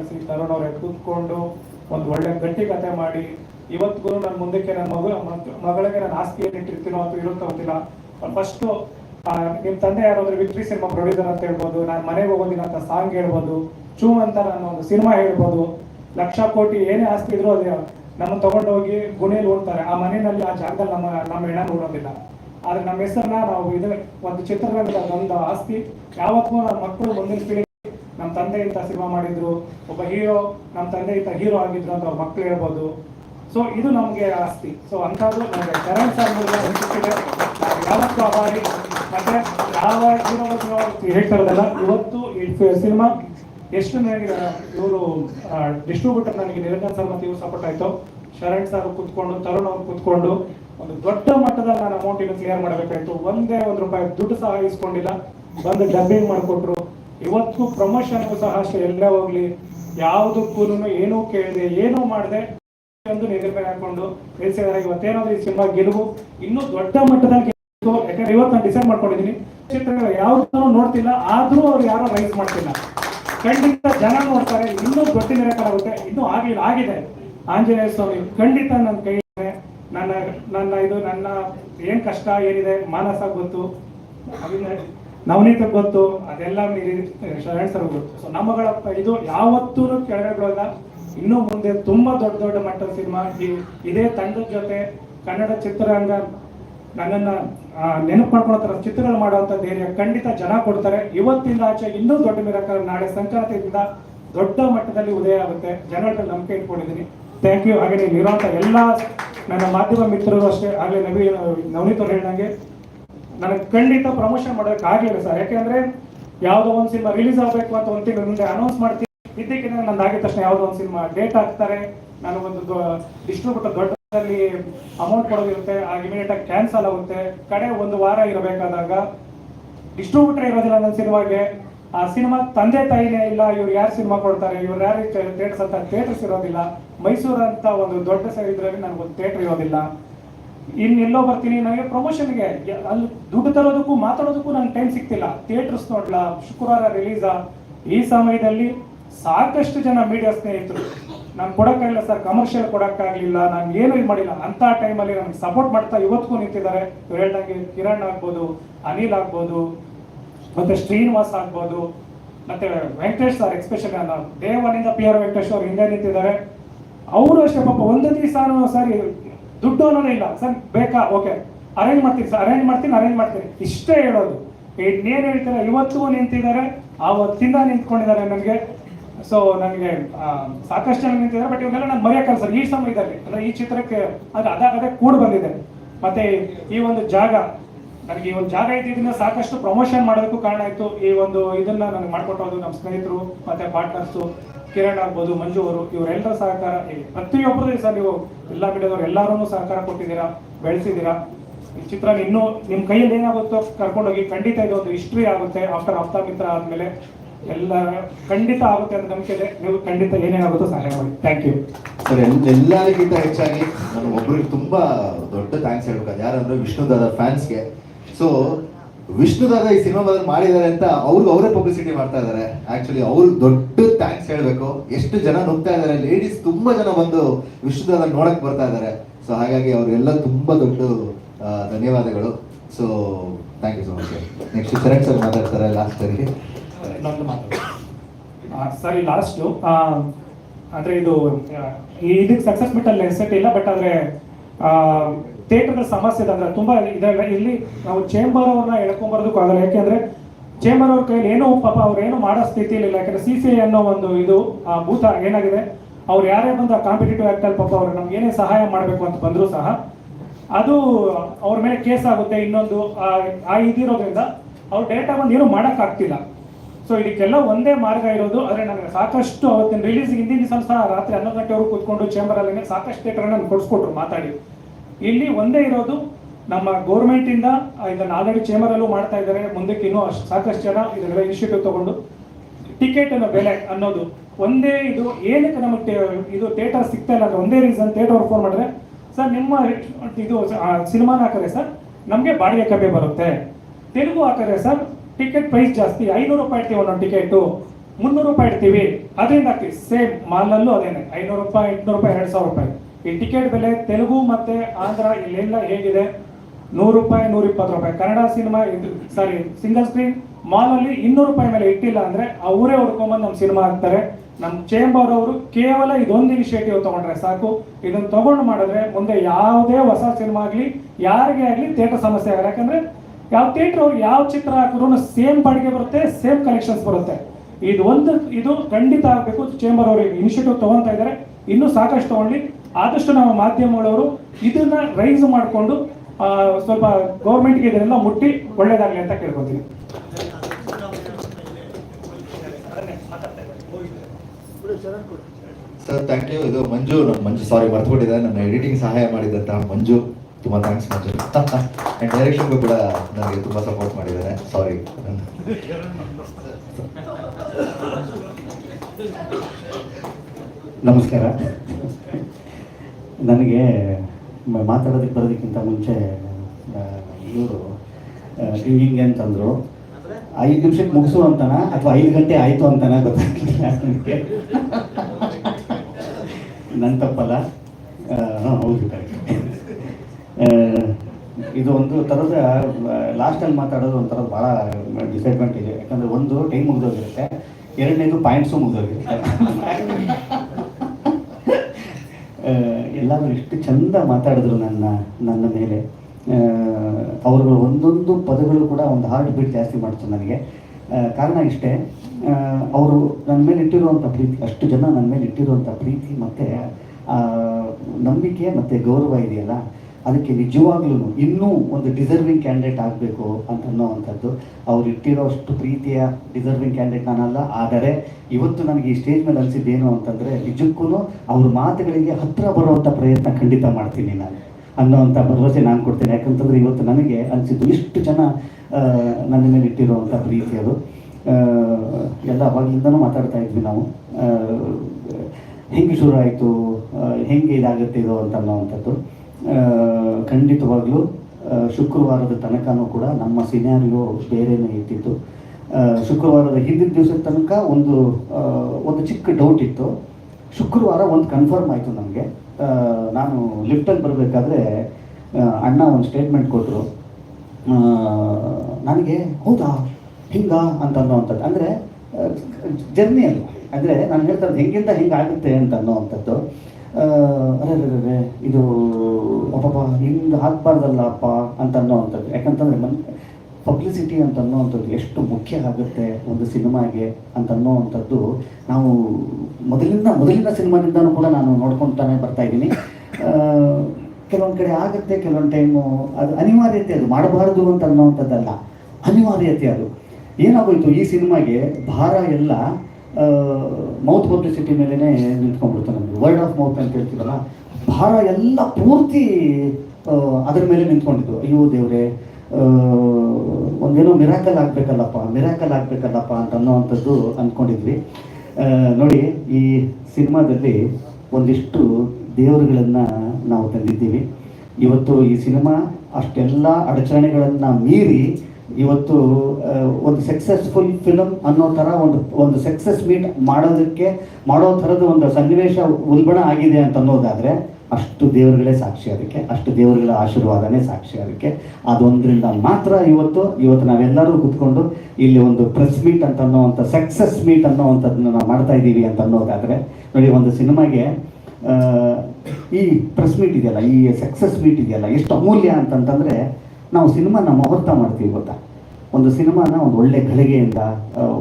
ಕರೆಸಿ ತರುಣ್ ಅವರೇ ಕೂತ್ಕೊಂಡು ಒಂದು ಒಳ್ಳೆ ಗಟ್ಟಿ ಕತೆ ಮಾಡಿ ಇವತ್ತಿಗೂ ನನ್ನ ಮುಂದಕ್ಕೆ ನನ್ನ ಮಗು ಮಗಳಿಗೆ ನಾನು ಆಸ್ತಿ ಏನು ಇಟ್ಟಿರ್ತೀನೋ ಅಥವಾ ಇರುತ್ತೋ ಗೊತ್ತಿಲ್ಲ. ಫಸ್ಟ್ ನಿಮ್ಮ ತಂದೆ ಯಾರಾದ್ರೂ ವಿಕ್ಟ್ರಿ ಸಿನಿಮಾ ಪ್ರೊಡ್ಯೂಸರ್ ಅಂತ ಹೇಳ್ಬೋದು, ನಾನು ಮನೆಗೆ ಹೋಗೋದಿನ ಅಂತ ಸಾಂಗ್ ಹೇಳ್ಬೋದು ಚೂ ಅಂತ ನಾನು ಒಂದು ಸಿನಿಮಾ ಹೇಳ್ಬೋದು, ಲಕ್ಷ ಕೋಟಿ ಏನೇ ಆಸ್ತಿ ಇದ್ರೂ ಅದೇ ನಮ್ಮ ತಗೊಂಡೋಗಿ ಗುಣೇಲಿ ಓಡ್ತಾರೆ. ಆ ಮನೆಯಲ್ಲಿ ಆ ಜಾಗದಲ್ಲಿ ನಮ್ಮ ನಮ್ಮ ಹೆಣ ನೋಡೋದಿಲ್ಲ. ಆದ್ರೆ ನಮ್ಮ ಹೆಸರನ್ನ ನಾವು ಇದು ಒಂದು ಚಿತ್ರರಂಗದ ಒಂದು ಆಸ್ತಿ. ಯಾವತ್ತೂ ನಮ್ಮ ಮಕ್ಕಳು ಮುಂದಿನ ಪೀಳಿಗೆ ನಮ್ಮ ತಂದೆ ಇಂಥ ಸಿನಿಮಾ ಮಾಡಿದ್ರು, ಒಬ್ಬ ಹೀರೋ, ನಮ್ಮ ತಂದೆ ಇಂಥ ಹೀರೋ ಆಗಿದ್ರು ಅಂತ ಮಕ್ಕಳು ಹೇಳ್ಬೋದು. ಸೊ ಇದು ನಮಗೆ ಆಸ್ತಿ. ಸೊ ಅಂಥದ್ದು ನಮಗೆ ಕರಣ್ ಸರ್ ಯಾವತ್ತೂ ಅಭಾರಿ ಮತ್ತೆ ಯಾವ ಹೀರೋ ಹೇಳ್ತಾ ಇರೋದಲ್ಲ, ಇವತ್ತು ಸಿನಿಮಾ. ಎಷ್ಟು ನನಗೆ, ಇವರು ಡಿಸ್ಟ್ರಿಬ್ಯೂಟರ್ ನನಗೆ ನಿರಂಜನ್ ಸರ್ ಮತ್ತು ಇವ್ರು ಸಪೋರ್ಟ್ ಆಯ್ತು. ಶರಣ್ ಸರ್ ಕೂತ್ಕೊಂಡು, ತರುಣ್ ಅವ್ರು ಕೂತ್ಕೊಂಡು ಒಂದು ದೊಡ್ಡ ಮಟ್ಟದ ನಾನು ಅಮೌಂಟ್ ಇನ್ನು ಕ್ಲಿಯರ್ ಮಾಡಬೇಕಾಯ್ತು. ಒಂದೇ ಒಂದು ರೂಪಾಯಿ ದುಡ್ಡು ಸಹ ಇಸ್ಕೊಂಡಿಲ್ಲ. ಬಂದು ಡಬ್ಬಿಂಗ್ ಮಾಡಿಕೊಟ್ರು. ಇವತ್ತು ಪ್ರಮೋಷನ್ಗೂ ಸಹ ಅಷ್ಟೇ ಎಲ್ಲೇ ಹೋಗ್ಲಿ ಯಾವುದಕ್ಕೂ ಏನೂ ಕೇಳಿದೆ, ಏನೂ ಮಾಡದೆ ಒಂದು ನಿರ್ಮೆ ಹಾಕೊಂಡು ನಿಲ್ಸಿದ್ದಾರೆ ಇವತ್ತೇನಾದ್ರೂ ಈ ಸಿನಿಮಾ ಗೆಲುವು, ಇನ್ನೂ ದೊಡ್ಡ ಮಟ್ಟದಲ್ಲಿ. ಯಾಕಂದ್ರೆ ಇವತ್ತು ನಾನು ಡಿಸೈಡ್ ಮಾಡ್ಕೊಂಡಿದ್ದೀನಿ. ಚಿತ್ರ ಯಾವ್ದನ್ನು ನೋಡ್ತಿಲ್ಲ, ಆದ್ರೂ ಅವ್ರು ಯಾರು ರೈಸ್ ಮಾಡ್ತಿಲ್ಲ. ಖಂಡಿತ ಜನ ನೋಡ್ತಾರೆ, ಇನ್ನೂ ದೊಡ್ಡ ಆಗುತ್ತೆ. ಇನ್ನೂ ಆಗಿಲ್ಲ ಆಗಿದೆ. ಆಂಜನೇಯ ಸ್ವಾಮಿ, ಖಂಡಿತ ನನ್ನ ಕೈ ನನ್ನ ನನ್ನ ಇದು, ನನ್ನ ಏನ್ ಕಷ್ಟ, ಏನಿದೆ, ಮಾನಸ ಗೊತ್ತು. ಅಭಿನಯ ನವನೀತ ಗೊತ್ತು, ಅದೆಲ್ಲ ಸರ್ ಗೊತ್ತು. ಸೊ ನಮ್ಮಗಳ ಇದು ಯಾವತ್ತೂ ಕೆಳಗಡೆ ಇನ್ನೂ ಮುಂದೆ ತುಂಬಾ ದೊಡ್ಡ ದೊಡ್ಡ ಮಟ್ಟದ ಸಿನಿಮಾ. ಇದೇ ತಂಡದ ಜೊತೆ ಕನ್ನಡ ಚಿತ್ರರಂಗ ನನ್ನನ್ನ ನೆನಪು ಮಾಡ್ಕೊಳ್ತಾರ ಚಿತ್ರಗಳು ಮಾಡುವಂತ ಧೈರ್ಯ ಖಂಡಿತ ಜನ ಕೊಡ್ತಾರೆ. ಇವತ್ತಿಂದ ಆಚೆ ಇನ್ನೂ ದೊಡ್ಡ ಮಿರಕರ ನಾಳೆ ಸಂಕ್ರಾಂತಿಯಿಂದ ದೊಡ್ಡ ಮಟ್ಟದಲ್ಲಿ ಉದಯ ಆಗುತ್ತೆ. ಜನರಲ್ಲಿ ನಂಬಿಕೆ ಇಟ್ಕೊಂಡಿದ್ದೀನಿ. ಥ್ಯಾಂಕ್ ಯು ಹಾಗೆ ಇರುವಂತ ಎಲ್ಲ ನನ್ನ ಮಾಧ್ಯಮ ಮಿತ್ರರು ಅಷ್ಟೇ. ಆಗಲೇ ನವಿ ನವನೀತ್ ಅವ್ರು ಹೇಳ್ದಂಗೆ ನನಗೆ ಖಂಡಿತ ಪ್ರಮೋಷನ್ ಮಾಡೋಕೆ ಆಗಲಿಲ್ಲ ಸರ್. ಯಾಕೆಂದ್ರೆ ಯಾವುದೋ ಒಂದು ಸಿನಿಮಾ ರಿಲೀಸ್ ಆಗಬೇಕು ಅಂತ ಒಂದು ತಿಂಗಳ ಮುಂದೆ ಅನೌನ್ಸ್ ಮಾಡ್ತೀನಿ. ಇದಕ್ಕಿಂತ ನಂದು ಆಗಿದ ತಕ್ಷಣ ಯಾವುದೋ ಒಂದು ಸಿನಿಮಾ ಡೇಟ್ ಹಾಕ್ತಾರೆ. ನನಗೊಂದು ಡಿಸ್ಟ್ರಿಬ್ಯೂಟರ್ ದೊಡ್ಡದಲ್ಲಿ ಅಮೌಂಟ್ ಕೊಡೋದಿರುತ್ತೆ. ಆ ಇಮಿಡಿಯೇಟ್ ಆಗಿ ಕ್ಯಾನ್ಸಲ್ ಆಗುತ್ತೆ. ಕಡೆ ಒಂದು ವಾರ ಇರಬೇಕಾದಾಗ ಡಿಸ್ಟ್ರಿಬ್ಯೂಟರ್ ಇರೋದಿಲ್ಲ ನನ್ನ ಸಿನಿಮಾಗೆ. ಆ ಸಿನಿಮಾ ತಂದೆ ತಾಯಿನೇ ಇಲ್ಲ, ಇವ್ರು ಯಾರು ಸಿನಿಮಾ ಕೊಡ್ತಾರೆ, ಇವ್ರು ಯಾರು ಥಿಯೇಟರ್ಸ್ ಅಂತ ಥಿಯೇಟರ್ಸ್ ಇರೋದಿಲ್ಲ. ಮೈಸೂರು ಅಂತ ಒಂದು ದೊಡ್ಡ ಸೈಡ್ ಇದ್ರಲ್ಲಿ ನನಗೊಂದು ಥಿಯೇಟರ್ ಇರೋದಿಲ್ಲ. ಇನ್ನೆಲ್ಲೋ ಬರ್ತೀನಿ, ನನಗೆ ಪ್ರಮೋಷನ್ಗೆ ಅಲ್ಲಿ ದುಡ್ಡು ತರೋದಕ್ಕೂ ಮಾತಾಡೋದಕ್ಕೂ ನಂಗೆ ಟೈಮ್ ಸಿಗ್ತಿಲ್ಲ. ಥಿಯೇಟರ್ಸ್ ನೋಡ್ಲಾ, ಶುಕ್ರವಾರ ರಿಲೀಸಾ ಈ ಸಮಯದಲ್ಲಿ ಸಾಕಷ್ಟು ಜನ ಮೀಡಿಯಾ ಸ್ನೇಹಿತರು. ನಾನು ಕೊಡಕ್ಕಾಗಿಲ್ಲ ಸರ್ ಕಮರ್ಷಿಯಲ್ ಕೊಡಕ್ಕಾಗ್ಲಿಲ್ಲ ನಾನು ಏನು ಇದು ಮಾಡಿಲ್ಲ. ಅಂತ ಟೈಮಲ್ಲಿ ನನಗೆ ಸಪೋರ್ಟ್ ಮಾಡ್ತಾ ಇವತ್ತಿಗೂ ನಿಂತಿದ್ದಾರೆ. ಇವ್ರು ಹೇಳ್ದಂಗೆ ಕಿರಣ್ ಆಗ್ಬೋದು, ಅನಿಲ್ ಆಗ್ಬೋದು, ಮತ್ತೆ ಶ್ರೀನಿವಾಸ್ ಆಗ್ಬೋದು, ಮತ್ತೆ ವೆಂಕಟೇಶ್ ಸರ್ ಎಕ್ಸ್ಪೆಷಲಿ ನಾನು. ಇಂದ ಪಿ ಆರ್ ವೆಂಕಟೇಶ್ ಅವ್ರು ಹಿಂದೆ ನಿಂತಿದ್ದಾರೆ. ಅವರು ಅಷ್ಟೇ ಪಾಪ, ಒಂದು ದಿವಸ ಸರ್ ದುಡ್ಡು ಅನ್ನೋದೇ ಇಲ್ಲ. ಸರ್, ಬೇಕಾ? ಓಕೆ. ಅರೇಂಜ್ ಮಾಡ್ತೀನಿ ಸರ್, ಅರೇಂಜ್ ಮಾಡ್ತೀನಿ ಅರೇಂಜ್ ಮಾಡ್ತೀನಿ. ಇಷ್ಟೇ ಹೇಳೋದು. ಇನ್ನೇನು ಹೇಳ್ತಾರೆ? ಇವತ್ತಿಗೂ ನಿಂತಿದ್ದಾರೆ, ಆವತ್ತಿಂದ ನಿಂತ್ಕೊಂಡಿದ್ದಾರೆ ನನಗೆ. ಸೊ ನನಗೆ ಸಾಕಷ್ಟು ಜನ ನಿಂತಿದ್ದಾರೆ ಬಟ್ ಇವನ್ನೆಲ್ಲ ನಾನು ಮರೆಯಕ್ಕಲ್ಲ ಸರ್. ಈ ಸಮಯದಲ್ಲಿ, ಅಂದ್ರೆ ಈ ಚಿತ್ರಕ್ಕೆ, ಅದು ಅದಾಗದೆ ಕೂಡ ಬಂದಿದೆ. ಮತ್ತೆ ಈ ಒಂದು ಜಾಗ, ನನಗೆ ಈ ಒಂದು ಜಾಗ ಇದ್ದಿದ್ದರಿಂದ ಸಾಕಷ್ಟು ಪ್ರಮೋಷನ್ ಮಾಡೋದಕ್ಕೂ ಕಾರಣ ಆಯ್ತು. ಈ ಒಂದು ಇದನ್ನ ನನಗೆ ಮಾಡ್ಕೊಟ್ಟೋದು ನಮ್ಮ ಸ್ನೇಹಿತರು, ಮತ್ತೆ ಪಾರ್ಟ್ನರ್ಸು ಕಿರಣ್ ಆಗ್ಬೋದು, ಮಂಜು ಅವರು, ಇವರೆಲ್ಲರ ಸಹಕಾರ ಹೇಳಿ ಪ್ರತಿಯೊಬ್ಬರು ಸರ್ ನೀವು ಎಲ್ಲ ಮೀಡಿಯಾದವ್ರು ಎಲ್ಲರೂ ಸಹಕಾರ ಕೊಟ್ಟಿದ್ದೀರಾ, ಬೆಳೆಸಿದ್ದೀರಾ? ಈ ಚಿತ್ರ ಇನ್ನೂ ನಿಮ್ಮ ಕೈಯಲ್ಲಿ ಏನಾಗುತ್ತೋ ಕರ್ಕೊಂಡೋಗಿ ಖಂಡಿತ ಇದು ಒಂದು ಹಿಸ್ಟ್ರಿ ಆಗುತ್ತೆ ಆಫ್ಟರ್ ಹಫ್ತಾ ಮಿತ್ರ ಆದ್ಮೇಲೆ. ಎಲ್ಲ ಖಂಡಿತ ಆಗುತ್ತೆ ಅಂತ ನಂಬಿಕೆ ಇದೆ. ನೀವು ಖಂಡಿತ ಏನೇನಾಗುತ್ತೋ ಸಹಾಯ ಮಾಡಿ. ಥ್ಯಾಂಕ್ ಯು ಸರ್, ಎಲ್- ಎಲ್ಲರಿಗಿಂತ ಹೆಚ್ಚಾಗಿ ನಾನು ಒಬ್ರಿಗೆ ತುಂಬಾ ದೊಡ್ಡ ಥ್ಯಾಂಕ್ಸ್ ಹೇಳ್ಬೇಕು ಯಾರಂದ್ರೆ ವಿಷ್ಣು ದಾದ ಫ್ಯಾನ್ಸ್ಗೆ ಸೊ ವಿಷ್ಣು ದಾದ ಈ ಸಿನಿಮಾ ಮಾಡಿದ್ದಾರೆ ಅಂತ ಅವ್ರಿಗೆ ಅವರೇ ಪಬ್ಲಿಸಿಟಿ ಮಾಡ್ತಾ ಇದ್ದಾರೆ. ಆಕ್ಚುಲಿ ಅವ್ರಿಗೆ ದೊಡ್ಡ ಥ್ಯಾಂಕ್ಸ್ ಹೇಳಬೇಕು. ಎಷ್ಟು ಜನ ನುಗ್ತಾ ಇದ್ದಾರೆ ಲೇಡೀಸ್ ತುಂಬಾ ಜನ ಬಂದು ವಿಷ್ಣು ದಾದ ನೋಡಕ್ ಬರ್ತಾ ಇದ್ದಾರೆ. ಸೊ ಹಾಗಾಗಿ ಅವರೆಲ್ಲ ತುಂಬಾ ದೊಡ್ಡ ಧನ್ಯವಾದಗಳು. So thank you so much next Sharan sir ಮಾತಾಡ್ತಾರೆ ಲಾಸ್ಟ್ ಸರಿ. ಸರಿ ಲಾಸ್ಟು ಅಂದ್ರೆ ಇದು ಇದಕ್ಕೆ ಸಕ್ಸಸ್ ಬಿಟ್ಟಲ್ಲಿ ಸೆಟ್ ಇಲ್ಲ ಬಟ್ ಆದ್ರೆ ಥಿಯೇಟರ್ ಸಮಸ್ಯೆ ಇದೆ ಅಂದ್ರೆ ತುಂಬಾ ಇದೆ ಇಲ್ಲಿ ನಾವು ಚೇಂಬರ್ ಅವ್ರನ್ನ ಎಳ್ಕೊಂಬರೋದಕ್ಕೂ ಆಗಲ್ಲ. ಯಾಕೆಂದ್ರೆ ಚೇಂಬರ್ ಅವ್ರ ಕೈಯಲ್ಲಿ ಏನೋ ಪಾಪ ಅವ್ರು ಏನು ಮಾಡೋ ಸ್ಥಿತಿಯಲ್ಲಿ ಯಾಕಂದ್ರೆ ಸಿ ಸಿ ಅನ್ನೋ ಒಂದು ಇದು, ಆ ಭೂತ ಏನಾಗಿದೆ, ಅವ್ರು ಯಾರೇ ಬಂದು ಆ ಕಾಂಪಿಟೇಟಿವ್ ಆಕ್ಟಲ್ಲಿ ಪಾಪ ಅವ್ರು ನಮ್ಗೆ ಏನೇ ಸಹಾಯ ಮಾಡಬೇಕು ಅಂತ ಬಂದರೂ ಸಹ ಅದು ಅವ್ರ ಮೇಲೆ ಕೇಸ್ ಆಗುತ್ತೆ ಇನ್ನೊಂದು, ಆ- ಇದಿರೋದ್ರಿಂದ ಅವ್ರ ಡೇಟಾ ಬಂದು ಏನು ಮಾಡೋಕ್ಕಾಗ್ತಿಲ್ಲ. ಸೊ ಇದಕ್ಕೆಲ್ಲ ಒಂದೇ ಮಾರ್ಗ ಇರೋದು, ಆದರೆ ನನಗೆ ಸಾಕಷ್ಟು ಅವತ್ತಿನ ರಿಲೀಸ್ ಹಿಂದಿನ ದಿವಸ ರಾತ್ರಿ ಹನ್ನೊಂದು ಗಂಟೆವರೆಗೂ ಕೂತ್ಕೊಂಡು ಚೇಂಬರಲ್ಲಿ ಸಾಕಷ್ಟು ಥಿಯೇಟರ್ ನಾನು ಕೊಡಿಸ್ಕೊಟ್ರು ಮಾತಾಡಿ. ಇಲ್ಲಿ ಒಂದೇ ಇರೋದು ನಮ್ಮ ಗೌರ್ಮೆಂಟಿಂದ ಇಂದ ಇದನ್ನ ಆಲ್ರೆಡಿ ಚೇಂಬರ್ ಅಲ್ಲೂ ಮಾಡ್ತಾ ಇದ್ದಾರೆ. ಮುಂದಕ್ಕೆ ಇನ್ನೂ ಸಾಕಷ್ಟು ಜನ ಇದನ್ನೆಲ್ಲ ಇನಿಷಿಯೇಟಿವ್ ತಗೊಂಡು ಟಿಕೆಟ್ ಅನ್ನೋ ಬೆಲೆ ಅನ್ನೋದು ಒಂದೇ ಇದು. ಏನಕ್ಕೆ ನಮಗೆ ಇದು ಥಿಯೇಟರ್ ಸಿಗ್ತಾ ಇಲ್ಲ ಅಂದ್ರೆ ಒಂದೇ ರೀಸನ್ ಥಿಯೇಟರ್ ಫೋನ್ ಮಾಡಿದ್ರೆ, ಸರ್, ನಿಮ್ಮ ಇದು ಸಿನಿಮಾನ ಹಾಕಿದ್ರೆ ಸರ್, ನಮಗೆ ಬಾಡಿಗೆ ಕಮ್ಮಿ ಬರುತ್ತೆ. ತೆಲುಗು ಹಾಕಿದ್ರೆ ಸರ್ ಟಿಕೆಟ್ ಪ್ರೈಸ್ ಜಾಸ್ತಿ, ಐನೂರು ರೂಪಾಯಿ ಇಡ್ತೀವಿ ಒಂದೊಂದು ಟಿಕೆಟು, ಮುನ್ನೂರು ರೂಪಾಯಿ ಇಡ್ತೀವಿ. ಅದರಿಂದ ಹಾಕ್ತೀವಿ ಸೇಮ್ ಮಾಲಲ್ಲೂ ಅದೇನೆ, ಐನೂರು ರೂಪಾಯಿ, ಎಂಟುನೂರು ರೂಪಾಯಿ, ಎರಡು ಸಾವಿರ ರೂಪಾಯಿ. ಈ ಟಿಕೆಟ್ ಬೆಲೆ ತೆಲುಗು ಮತ್ತೆ ಆಂಧ್ರ ಇಲ್ಲೆಲ್ಲ ಹೇಗಿದೆ? ನೂರು ರೂಪಾಯಿ ನೂರ ಇಪ್ಪತ್ತು ರೂಪಾಯಿ. ಕನ್ನಡ ಸಿನಿಮಾ ಇದು ಸಾರಿ ಸಿಂಗಲ್ ಸ್ಕ್ರೀನ್ ಮಾಲ್ ಅಲ್ಲಿ ಇನ್ನೂರು ರೂಪಾಯಿ ಮೇಲೆ ಇಟ್ಟಿಲ್ಲ ಅಂದ್ರೆ ಅವರೇ ಹುಡ್ಕೊಂಬಂದು ನಮ್ಮ ಸಿನಿಮಾ ಹಾಕ್ತಾರೆ. ನಮ್ಮ ಚೇಂಬರ್ ಅವರು ಕೇವಲ ಇದೊಂದು ಇನಿಷಿಯೇಟಿವ್ ತಗೊಂಡ್ರೆ ಸಾಕು. ಇದನ್ನ ತಗೊಂಡು ಮಾಡಿದ್ರೆ ಮುಂದೆ ಯಾವುದೇ ಹೊಸ ಸಿನಿಮಾ ಆಗ್ಲಿ, ಯಾರಿಗೆ ಆಗ್ಲಿ ಥಿಯೇಟರ್ ಸಮಸ್ಯೆ ಆಗಲ್ಲ. ಯಾಕಂದ್ರೆ ಯಾವ ಥಿಯೇಟರ್ ಅವ್ರು ಯಾವ ಚಿತ್ರ ಹಾಕಿದ್ರು ಸೇಮ್ ಬಾಡಿಗೆ ಬರುತ್ತೆ ಸೇಮ್ ಕಲೆಕ್ಷನ್ಸ್ ಬರುತ್ತೆ. ಇದು ಒಂದು, ಇದು ಖಂಡಿತ ಆಗಬೇಕು. ಚೇಂಬರ್ ಅವರು ಇನಿಷಿಯೇಟಿವ್ ತಗೊಂತ ಇದ್ದಾರೆ. ಇನ್ನೂ ಸಾಕಷ್ಟು ತಗೊಂಡು ಆದಷ್ಟು ನಮ್ಮ ಮಾಧ್ಯಮಗಳವರು ಇದನ್ನ ರೈಸ್ ಮಾಡಿಕೊಂಡು ಸ್ವಲ್ಪ ಗೌರ್ಮೆಂಟ್ಗೆ ಇದನ್ನೆಲ್ಲ ಮುಟ್ಟಿ ಒಳ್ಳೇದಾಗಲಿ ಅಂತ ಕೇಳ್ಕೊತೀನಿ ಸರ್ ಥ್ಯಾಂಕ್ ಯು ಇದು ಮಂಜು, ನಮ್ಮ ಮಂಜು ಸಾರಿ ಮರ್ತ್ಬಿಟ್ಟಿದೆ. ನನ್ನ ಎಡಿಟಿಂಗ್ ಸಹಾಯ ಮಾಡಿದಂತಹ ಮಂಜು. ತುಂಬ ಥ್ಯಾಂಕ್ಸ್ ಮಂಜು. ಆ್ಯಂಡ್ ಡೈರೆಕ್ಷನ್ಗೂ ಕೂಡ ನನಗೆ ತುಂಬ ಸಪೋರ್ಟ್ ಮಾಡಿದ್ದಾರೆ. ಸಾರಿ ನಮಸ್ಕಾರ. ನನಗೆ ಮಾತಾಡೋದಕ್ಕೆ ಬರೋದಕ್ಕಿಂತ ಮುಂಚೆ ಇವರು ಹಿಂಗೆ ಅಂತಂದರು. ಐದು ನಿಮಿಷಕ್ಕೆ ಮುಗಿಸು ಅಂತಾನ ಅಥವಾ ಐದು ಗಂಟೆ ಆಯಿತು ಅಂತಾನ ಗೊತ್ತಾಗ್ತಿಲ್ಲ ನನಗೆ. ನನ್ನ ತಪ್ಪಲ್ಲ. ಹಾಂ, ಹೌದು. ಇದು ಒಂದು ಥರದ ಲಾಸ್ಟಲ್ಲಿ ಮಾತಾಡೋದು ಒಂಥರ ಭಾಳ ಇದೆ. ಯಾಕಂದರೆ ಒಂದು ಟೈಮ್ ಮುಗಿದೋಗಿರುತ್ತೆ. ಎರಡನೇದು ಪಾಯಿಂಟ್ಸು ಮುಗಿದೋಗಿರುತ್ತೆ ಆ, ಎಲ್ಲರೂ ಎಷ್ಟು ಚಂದ ಮಾತಾಡಿದ್ರು ನನ್ನ ನನ್ನ ಮೇಲೆ. ಅವರುಗಳು ಒಂದೊಂದು ಪದಗಳು ಕೂಡ ಒಂದು ಹಾರ್ಟ್ ಬೀಟ್ ಜಾಸ್ತಿ ಮಾಡ್ತು ನನಗೆ. ಕಾರಣ ಇಷ್ಟೇ ಅವರು ನನ್ನ ಮೇಲೆ ಇಟ್ಟಿರುವಂಥ ಪ್ರೀತಿ, ಅಷ್ಟು ಜನ ನನ್ನ ಮೇಲೆ ಇಟ್ಟಿರುವಂಥ ಪ್ರೀತಿ ಮತ್ತು ನಂಬಿಕೆ ಮತ್ತು ಗೌರವ ಇದೆಯಲ್ಲ ಅದಕ್ಕೆ ನಿಜವಾಗ್ಲೂ ಇನ್ನೂ ಒಂದು ಡಿಸರ್ವಿಂಗ್ ಕ್ಯಾಂಡಿಡೇಟ್ ಆಗಬೇಕು ಅಂತ ಅನ್ನೋವಂಥದ್ದು ಅವ್ರು ಇಟ್ಟಿರೋ ಅಷ್ಟು ಪ್ರೀತಿಯ ಡಿಸರ್ವಿಂಗ್ ಕ್ಯಾಂಡಿಡೇಟ್ ನಾನಲ್ಲ, ಆದರೆ ಇವತ್ತು ನನಗೆ ಈ ಸ್ಟೇಜ್ ಮೇಲೆ ಅನಿಸಿದ್ದೇನು ಅಂತಂದರೆ ನಿಜಕ್ಕೂ ಅವ್ರ ಮಾತುಗಳಿಗೆ ಹತ್ತಿರ ಬರುವಂಥ ಪ್ರಯತ್ನ ಖಂಡಿತ ಮಾಡ್ತೀನಿ ನಾನು ಅನ್ನೋವಂಥ ಭರವಸೆ ನಾನು ಕೊಡ್ತೇನೆ. ಯಾಕಂತಂದರೆ ಇವತ್ತು ನನಗೆ ಅನಿಸಿದ್ದು ಇಷ್ಟು ಜನ ನನ್ನ ಮೇಲೆ ಇಟ್ಟಿರುವಂಥ ಪ್ರೀತಿ ಅದು. ಎಲ್ಲ ಅವಾಗಲಿಂದನೂ ಮಾತಾಡ್ತಾ ಇದ್ವಿ ನಾವು. ಹೆಂಗೆ ಶುರು ಆಯಿತು ಹೆಂಗೆ ಇದಾಗುತ್ತೆ ಇದು ಅಂತ ಅನ್ನೋವಂಥದ್ದು. ಖಂಡಿತವಾಗ್ಲೂ ಶುಕ್ರವಾರದ ತನಕನೂ ಕೂಡ ನಮ್ಮ ಸಿನಾರಿಯೋ ಬೇರೆನೇ ಇದ್ದಿತ್ತು ಶುಕ್ರವಾರದ ಹಿಂದಿನ ದಿವಸದ ತನಕ ಒಂದು ಒಂದು ಚಿಕ್ಕ ಡೌಟ್ ಇತ್ತು. ಶುಕ್ರವಾರ ಒಂದು ಕನ್ಫರ್ಮ್ ಆಯಿತು ನನಗೆ ನಾನು ಲಿಫ್ಟಲ್ಲಿ ಬರಬೇಕಾದ್ರೆ ಅಣ್ಣ ಒಂದು ಸ್ಟೇಟ್ಮೆಂಟ್ ಕೊಟ್ಟರು ನನಗೆ, ಹೌದಾ? ಹಿಂಗಾ? ಅಂತ ಅನ್ನೋವಂಥದ್ದು ಅಂದರೆ ಜರ್ನಿ ಅಲ್ಲ. ಅಂದರೆ ನಾನು ಹೇಳ್ತಾರೆ ಹೆಂಗಿಂದ ಹಿಂಗೆ ಆಗುತ್ತೆ ಅಂತ ಅನ್ನೋವಂಥದ್ದು ಅರೆ ಇದು ಅಪ್ಪಪ್ಪ ಹಿಂಗೆ ಹಾಕ್ಬಾರ್ದಲ್ಲಪ್ಪ ಅಂತ ಅನ್ನೋವಂಥದ್ದು ಯಾಕಂತಂದರೆ ಮನ್ ಪಬ್ಲಿಸಿಟಿ ಅಂತ ಅನ್ನೋವಂಥದ್ದು ಎಷ್ಟು ಮುಖ್ಯ ಆಗುತ್ತೆ ಒಂದು ಸಿನಿಮಾಗೆ ಅಂತ ಅನ್ನೋವಂಥದ್ದು ನಾವು ಮೊದಲಿಂದ, ಮೊದಲಿನ ಸಿನಿಮಾದಿಂದನೂ ಕೂಡ ನಾನು ನೋಡ್ಕೊತಾನೆ ಬರ್ತಾ ಇದ್ದೀನಿ. ಕೆಲವೊಂದು ಕಡೆ ಆಗುತ್ತೆ, ಕೆಲವೊಂದು ಟೈಮು ಅದು ಅನಿವಾರ್ಯತೆ ಅದು ಮಾಡಬಾರ್ದು ಅಂತ ಅನ್ನೋವಂಥದ್ದಲ್ಲ ಅನಿವಾರ್ಯತೆ ಅದು. ಏನಾಗೋಯ್ತು ಈ ಸಿನಿಮಾಗೆ ಭಾರ ಎಲ್ಲ ಮೌತ್ ಪಬ್ಲಿಸಿಟಿ ಮೇಲೇ ನಿಂತ್ಕೊಂಡ್ಬಿಡ್ತು ನಮಗೆ ವರ್ಡ್ ಆಫ್ ಮೌತ್ ಅಂತ ಹೇಳ್ತೀವಲ್ಲ, ಭಾರ ಎಲ್ಲ ಪೂರ್ತಿ ಅದರ ಅದ್ರ ಮೇಲೆ ನಿಂತ್ಕೊಂಡಿದ್ದು. ಅಯ್ಯೋ ದೇವ್ರೆ ಒಂದೇನೋ ಮಿರಾಕಲ್ ಆಗಬೇಕಲ್ಲಪ್ಪ ಮಿರಾಕಲ್ ಆಗಬೇಕಲ್ಲಪ್ಪ ಅಂತ ಅನ್ನೋವಂಥದ್ದು ಅಂದ್ಕೊಂಡಿದ್ವಿ ನೋಡಿ, ಈ ಸಿನಿಮಾದಲ್ಲಿ ಒಂದಿಷ್ಟು ದೇವರುಗಳನ್ನು ನಾವು ತಂದಿದ್ದೀವಿ. ಇವತ್ತು ಈ ಸಿನಿಮಾ ಅಷ್ಟೆಲ್ಲ ಅಡಚಣೆಗಳನ್ನು ಮೀರಿ ಇವತ್ತು ಒಂದು ಸಕ್ಸಸ್ಫುಲ್ ಫಿಲಮ್ ಅನ್ನೋ ಥರ ಒಂದು ಒಂದು ಸಕ್ಸಸ್ ಮೀಟ್ ಮಾಡೋದಕ್ಕೆ, ಮಾಡೋ ಥರದ ಒಂದು ಸನ್ನಿವೇಶ ಉಲ್ಬಣ ಆಗಿದೆ ಅಂತ ಅನ್ನೋದಾದರೆ, ಅಷ್ಟು ದೇವರುಗಳೇ ಸಾಕ್ಷಿ ಅದಕ್ಕೆ, ಅಷ್ಟು ದೇವರುಗಳ ಆಶೀರ್ವಾದನೇ ಸಾಕ್ಷಿ ಅದಕ್ಕೆ. ಅದೊಂದರಿಂದ ಮಾತ್ರ ಇವತ್ತು ಇವತ್ತು ನಾವೆಲ್ಲರೂ ಕೂತ್ಕೊಂಡು ಇಲ್ಲಿ ಒಂದು ಪ್ರೆಸ್ ಮೀಟ್ ಅಂತ ಅನ್ನೋವಂಥ ಸಕ್ಸಸ್ ಮೀಟ್ ಅನ್ನೋವಂಥದ್ದನ್ನ ನಾವು ಮಾಡ್ತಾ ಇದ್ದೀವಿ ಅಂತ ಅನ್ನೋದಾದರೆ, ನೋಡಿ ಒಂದು ಸಿನಿಮಾಗೆ ಈ ಪ್ರೆಸ್ ಮೀಟ್ ಇದೆಯಲ್ಲ, ಈ ಸಕ್ಸಸ್ ಮೀಟ್ ಇದೆಯಲ್ಲ, ಎಷ್ಟು ಅಮೂಲ್ಯ ಅಂತಂತಂದರೆ ನಾವು ಸಿನಿಮಾನ ಮುಹೂರ್ತ ಮಾಡ್ತೀವಿ ಗೊತ್ತಾ? ಒಂದು ಸಿನಿಮಾನ ಒಂದು ಒಳ್ಳೆ ಘಳಿಗೆಯಿಂದ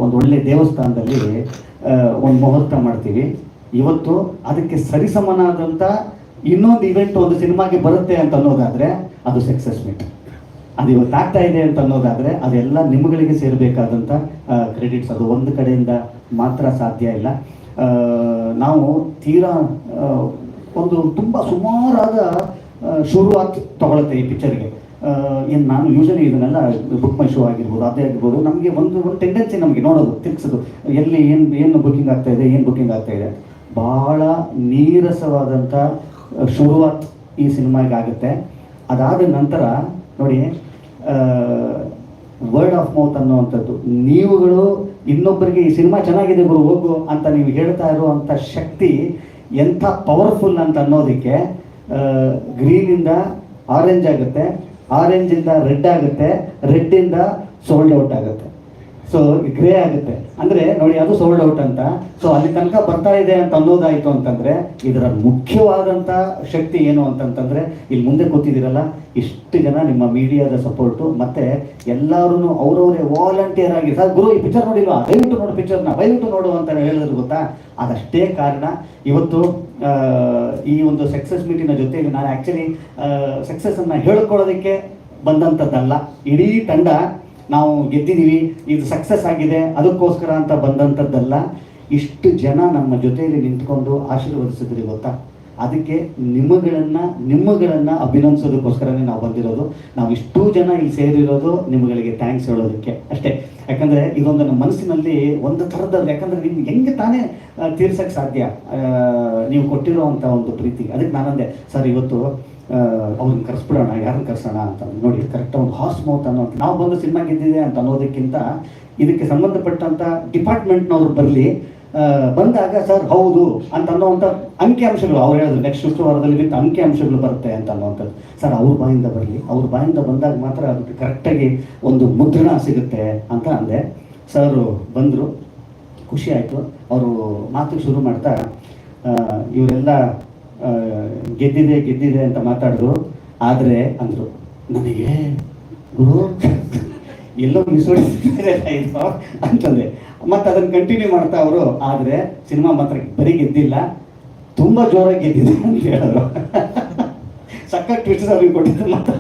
ಒಂದು ಒಳ್ಳೆ ದೇವಸ್ಥಾನದಲ್ಲಿ ಒಂದು ಮುಹೂರ್ತ ಮಾಡ್ತೀವಿ. ಇವತ್ತು ಅದಕ್ಕೆ ಸರಿಸಮನಾದಂಥ ಇನ್ನೊಂದು ಇವೆಂಟ್ ಒಂದು ಸಿನಿಮಾಗೆ ಬರುತ್ತೆ ಅಂತ ಅನ್ನೋದಾದರೆ ಅದು ಸಕ್ಸಸ್ ಮೀಟ್ ಅದು ಇವತ್ತು ಆಗ್ತಾ ಇದೆ ಅಂತ ಅನ್ನೋದಾದರೆ ಅದೆಲ್ಲ ನಿಮ್ಮಗಳಿಗೆ ಸೇರಬೇಕಾದಂಥ ಕ್ರೆಡಿಟ್ಸ್ ಅದು ಒಂದು ಕಡೆಯಿಂದ ಮಾತ್ರ ಸಾಧ್ಯ ಇಲ್ಲ. ನಾವು ತೀರಾ ಒಂದು ತುಂಬ ಸುಮಾರಾದ ಶುರುವಾತ್ ತಗೊಳುತ್ತೆ ಈ ಪಿಕ್ಚರ್ಗೆ ಏನು ನಾನು ಯೂಶಲಿ ಇದನ್ನೆಲ್ಲ ಬುಕ್ ಮೈ ಶೋ ಆಗಿರ್ಬೋದು, ಅದೇ ಆಗಿರ್ಬೋದು, ನಮಗೆ ಒಂದು ಒಂದು ಟೆಂಡೆನ್ಸಿ ನಮಗೆ ನೋಡೋದು ತಿರ್ಗಿಸೋದು ಎಲ್ಲಿ ಏನು ಏನು ಬುಕ್ಕಿಂಗ್ ಆಗ್ತಾ ಇದೆ, ಏನು ಬುಕ್ಕಿಂಗ್ ಆಗ್ತಾ ಇದೆ. ಭಾಳ ನೀರಸವಾದಂಥ ಶುರುವಾತ್ ಈ ಸಿನಿಮಾಗೆ ಆಗುತ್ತೆ. ಅದಾದ ನಂತರ ನೋಡಿ ವರ್ಡ್ ಆಫ್ ಮೌತ್ ಅನ್ನುವಂಥದ್ದು. ನೀವುಗಳು ಇನ್ನೊಬ್ಬರಿಗೆ ಈ ಸಿನಿಮಾ ಚೆನ್ನಾಗಿದೆ ಗುರು, ಹೋಗು ಅಂತ ನೀವು ಹೇಳ್ತಾ ಇರುವಂಥ ಶಕ್ತಿ ಎಂಥ ಪವರ್ಫುಲ್ ಅಂತ ಅನ್ನೋದಕ್ಕೆ ಗ್ರೀನಿಂದ ಆರೆಂಜ್ ಆಗುತ್ತೆ. ಆರೆಂಜಿಂದ ರೆಡ್ ಆಗುತ್ತೆ ರೆಡ್ ಇಂದ ಸೋಲ್ಡ್ ಔಟ್ ಆಗುತ್ತೆ. ಸೊ ಗ್ರೇ ಆಗುತ್ತೆ. ಅಂದ್ರೆ ನೋಡಿ, ಅದು ಸೋಲ್ಡ್ ಔಟ್ ಅಂತ. ಸೊ ಅಲ್ಲಿ ತನಕ ಬರ್ತಾ ಇದೆ ಅಂತ ಅನ್ನೋದಾಯ್ತು ಅಂತಂದ್ರೆ, ಇದರ ಮುಖ್ಯವಾದಂತ ಶಕ್ತಿ ಏನು ಅಂತಂತಂದ್ರೆ, ಇಲ್ಲಿ ಮುಂದೆ ಕೂತಿದ್ದೀರಲ್ಲ, ಇಷ್ಟು ಜನ ನಿಮ್ಮ ಮೀಡಿಯಾದ ಸಪೋರ್ಟು ಮತ್ತೆ ಎಲ್ಲರೂ ಅವರವರೇ ವಾಲಂಟಿಯರ್ ಆಗಿ. ಸರ್, ಗುರು, ಈ ಪಿಕ್ಚರ್ ನೋಡಿಲ್ವಾ? ದಯವಿಟ್ಟು ನೋಡು ಪಿಕ್ಚರ್ನ ದಯವಿಟ್ಟು ನೋಡು ಅಂತ ಹೇಳಿದ್ರು ಗೊತ್ತಾ? ಅದಷ್ಟೇ ಕಾರಣ, ಇವತ್ತು ಈ ಒಂದು ಸಕ್ಸಸ್ ಮೀಟಿನ ಜೊತೆಯಲ್ಲಿ ನಾನು ಆ್ಯಕ್ಚುಲಿ ಸಕ್ಸಸ್ ಅನ್ನ ಹೇಳ್ಕೊಳ್ಳೋದಕ್ಕೆ ಬಂದಂಥದ್ದಲ್ಲ. ಇಡೀ ತಂಡ ನಾವು ಗೆದ್ದಿದ್ದೀವಿ, ಇದು ಸಕ್ಸಸ್ ಆಗಿದೆ, ಅದಕ್ಕೋಸ್ಕರ ಅಂತ ಬಂದಂಥದ್ದಲ್ಲ. ಇಷ್ಟು ಜನ ನಮ್ಮ ಜೊತೆಯಲ್ಲಿ ನಿಂತ್ಕೊಂಡು ಆಶೀರ್ವದಿಸಿದ್ರಿ ಗೊತ್ತಾ? ಅದಕ್ಕೆ ನಿಮ್ಮಗಳನ್ನ ನಿಮ್ಮಗಳನ್ನ ಅಭಿನಂದಿಸೋದಕ್ಕೋಸ್ಕರನೇ ನಾವು ಬಂದಿರೋದು. ನಾವು ಇಷ್ಟೂ ಜನ ಇಲ್ಲಿ ಸೇರಿರೋದು ನಿಮ್ಮಗಳಿಗೆ ಥ್ಯಾಂಕ್ಸ್ ಹೇಳೋದಕ್ಕೆ. ಅಷ್ಟೇ. ಯಾಕಂದ್ರೆ ಇದೊಂದು ನಮ್ಮ ಮನಸ್ಸಿನಲ್ಲಿ ಒಂದು ಥರದ ಯಾಕಂದ್ರೆ ನಿಮ್ಗೆ ಹೆಂಗೆ ತಾನೇ ತೀರ್ಸಕ್ಕೆ ಸಾಧ್ಯ? ನೀವು ಕೊಟ್ಟಿರೋವಂಥ ಒಂದು ಪ್ರೀತಿ. ಅದಕ್ಕೆ ನಾನಂದೆ, ಸರ್, ಇವತ್ತು ಅವ್ರನ್ನ ಕರೆಸ್ಬಿಡೋಣ, ಯಾರನ್ನ ಕರೆಸೋಣ ಅಂತ. ನೋಡಿ ಕರೆಕ್ಟ್ ಒಂದು ಹಾಸ್ ಮೌತ್ ಅನ್ನೋ ನಾವು ಬಂದು ಸಿನಿಮಾ ಗೆದ್ದಿದೆ ಅಂತ ಅನ್ನೋದಕ್ಕಿಂತ ಇದಕ್ಕೆ ಸಂಬಂಧಪಟ್ಟಂತ ಡಿಪಾರ್ಟ್ಮೆಂಟ್ನವ್ರು ಬರಲಿ ಬಂದಾಗ, ಸರ್, ಹೌದು ಅಂತ ಅನ್ನೋವಂಥ ಅಂಕಿಅಂಶಗಳು ಅವ್ರು ಹೇಳಿದ್ರು ನೆಕ್ಸ್ಟ್ ಶುಕ್ರವಾರದಲ್ಲಿ ವಿತ್ ಅಂಕಿಅಂಶಗಳು ಬರುತ್ತೆ ಅಂತ ಅನ್ನೋವಂಥದ್ದು ಸರ್, ಅವ್ರ ಬಾಯಿಂದ ಬರಲಿ, ಅವ್ರ ಬಾಯಿಂದ ಬಂದಾಗ ಮಾತ್ರ ಅದಕ್ಕೆ ಕರೆಕ್ಟಾಗಿ ಒಂದು ಮುದ್ರಣ ಸಿಗುತ್ತೆ ಅಂತ ಅಂದೆ. ಸರ್ ಬಂದರು, ಖುಷಿ ಆಯಿತು. ಅವರು ಮಾತು ಶುರು ಮಾಡ್ತಾ ಇವರೆಲ್ಲ ಗೆದ್ದಿದೆ ಗೆದ್ದಿದೆ ಅಂತ ಮಾತಾಡಿದ್ರು. ಆದರೆ ಅಂದರು. ನನಗೆ, ಗುರು, ಎಲ್ಲೋ ಮಿಸ್ ಅಂತಂದೆ. ಮತ್ತೆ ಅದನ್ನು ಕಂಟಿನ್ಯೂ ಮಾಡ್ತಾ ಅವರು, ಆದರೆ ಸಿನಿಮಾ ಮಾತ್ರ ಬರೀ ಗೆದ್ದಿಲ್ಲ, ತುಂಬ ಜೋರಾಗಿ ಗೆದ್ದಿದೆ ಅಂತ ಹೇಳಿದ್ರು ಸಕ್ಕ ಟ್ವಿಸ್ಟ್ ಅವ್ರಿಗೆ ಕೊಟ್ಟಿದ್ದು ಮಾತ್ರ.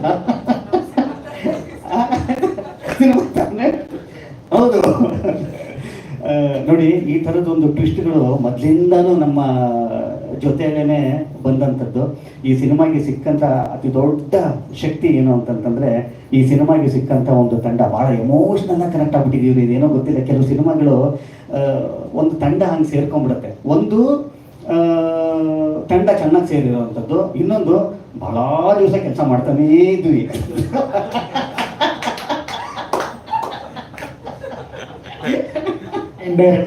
ಹೌದು. ನೋಡಿ, ಈ ಥರದೊಂದು ಟ್ವಿಸ್ಟ್ಗಳು ಮೊದಲಿಂದಾನು ನಮ್ಮ ಜೊತೆಯಲ್ಲೇ ಬಂದಂಥದ್ದು ಈ ಸಿನಿಮಾಗೆ ಸಿಕ್ಕಂಥ ಅತಿ ದೊಡ್ಡ ಶಕ್ತಿ ಏನು ಅಂತಂತಂದರೆ ಈ ಸಿನಿಮಾಗೆ ಸಿಕ್ಕಂಥ ಒಂದು ತಂಡ ಭಾಳ ಎಮೋಷ್ನಲ್ಲ ಕನೆಕ್ಟ್ ಆಗ್ಬಿಟ್ಟಿದೀವಿ. ಇದೇನೋ ಗೊತ್ತಿಲ್ಲ ಕೆಲವು ಸಿನಿಮಾಗಳು ಒಂದು ತಂಡ ಹಂಗೆ ಸೇರ್ಕೊಂಡ್ಬಿಡುತ್ತೆ. ಒಂದು ತಂಡ ಚೆನ್ನಾಗಿ ಸೇರಿರುವಂಥದ್ದು ಇನ್ನೊಂದು ಬಹಳ ದಿವಸ ಕೆಲಸ ಮಾಡ್ತಾನೇ ಇದ್ವಿ.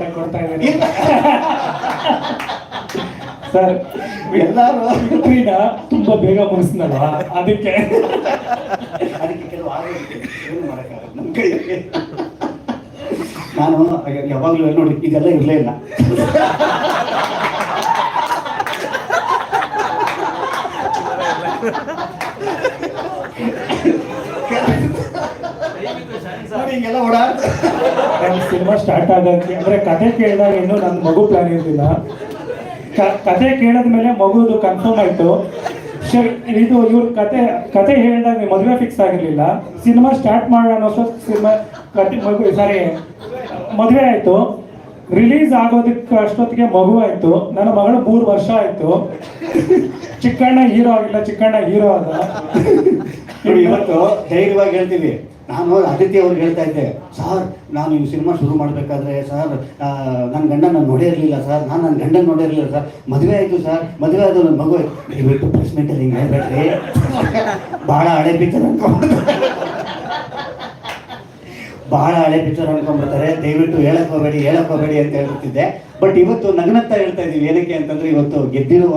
ಆಗಿ ಕೊಡ್ತಾ ಇದ್ದೀನಿ ಸರ್ ಎಲ್ಲರೂ ವಿಕ್ಟ್ರಿನ ತುಂಬಾ ಬೇಗ ಮುಗಿಸ್ನಲ್ವಾ? ಅದಕ್ಕೆ. ಅದಕ್ಕೆ ಕೆಲವು ಆರೋಗ್ಯ ಏನು ಮಾಡೋಕ್ಕಾಗಲ್ಲ ನಮ್ಮ ಕೈಯಲ್ಲಿ. ನಾನು ಯಾವಾಗಲೂ ನೋಡಿ ಇದೆಲ್ಲ ಇರಲೇ ಇಲ್ಲ. ನೋಡಿ ಹಿಂಗೆಲ್ಲ ನನ್ನ ಸಿನಿಮಾ ಸ್ಟಾರ್ಟ್ ಆಗಕ್ಕೆ ಅಂದ್ರೆ ಕತೆ ಕೇಳಿದಾಗ ಇನ್ನೂ ನನ್ನ ಮಗು ಪ್ಲಾನ್ ಇರಲಿಲ್ಲ. ಕತೆ ಕೇಳಿದ್ಮೇಲೆ ಮಗುದು ಕನ್ಫರ್ಮ್ ಆಯ್ತು. ಇದು ಇವ್ರ ಕತೆ ಕತೆ ಹೇಳಿದಾಗ ಮದುವೆ ಫಿಕ್ಸ್ ಆಗಿರ್ಲಿಲ್ಲ. ಸಿನಿಮಾ ಸ್ಟಾರ್ಟ್ ಮಾಡೋಣ ಸಿನಿಮಾ ಕತೆ, ಮಗು ಸಾರಿ ಮದುವೆ ಆಯ್ತು. ರಿಲೀಸ್ ಆಗೋದಕ್ಕೆ ಅಷ್ಟೊತ್ತಿಗೆ ಮಗು ಆಯ್ತು. ನನ್ನ ಮಗಳು ಮೂರು ವರ್ಷ ಆಯ್ತು. ಚಿಕ್ಕಣ್ಣ ಹೀರೋ ಆಗಿಲ್ಲ, ಚಿಕ್ಕಣ್ಣ ಹೀರೋ ಅದ ಇವತ್ತು ಧೈರ್ಯವಾಗಿ ಹೇಳ್ತೀವಿ. ನಾನು ಆದಿತ್ಯ ಅವ್ರಿಗೆ ಹೇಳ್ತಾ ಇದ್ದೆ, ಸರ್, ನಾನು ಈ ಸಿನಿಮಾ ಶುರು ಮಾಡಬೇಕಾದ್ರೆ, ಸರ್ ನನ್ನ ಗಂಡ ನಾನು ನೋಡೇ ಇರಲಿಲ್ಲ, ಸರ್, ನಾನು ನನ್ನ ಗಂಡನ ನೋಡೇ ಇರಲಿಲ್ಲ, ಸರ್, ಮದುವೆ ಆಯಿತು, ಸರ್, ಮದುವೆ ಆದ ನನ್ನ ಮಗು. ದಯವಿಟ್ಟು ಪ್ರೆಸ್ ಹಿಂಗೆ ಹೇಳ್ಬೇಡ್ರಿ ಭಾಳ ಹಳೆ ಪಿಕ್ಚರ್ ಅನ್ಕೊಂಡ್ಬಿಡ್ತಾರೆ. ಭಾಳ ಹಳೆ ಪಿಕ್ಚರ್ ಅನ್ಕೊಂಡ್ಬಿಡ್ತಾರೆ. ದಯವಿಟ್ಟು ಹೇಳಕ್ ಹೋಗಬೇಡಿ ಹೇಳಕ್ ಹೋಗಬೇಡಿ ಅಂತ ಹೇಳ್ತಿದ್ದೆ ಬಟ್ ಇವತ್ತು ನಗನಂತ ಹೇಳ್ತಾ ಇದ್ದೀವಿ. ಏನಕ್ಕೆ ಅಂತಂದ್ರೆ ಇವತ್ತು ಗೆದ್ದಿರುವ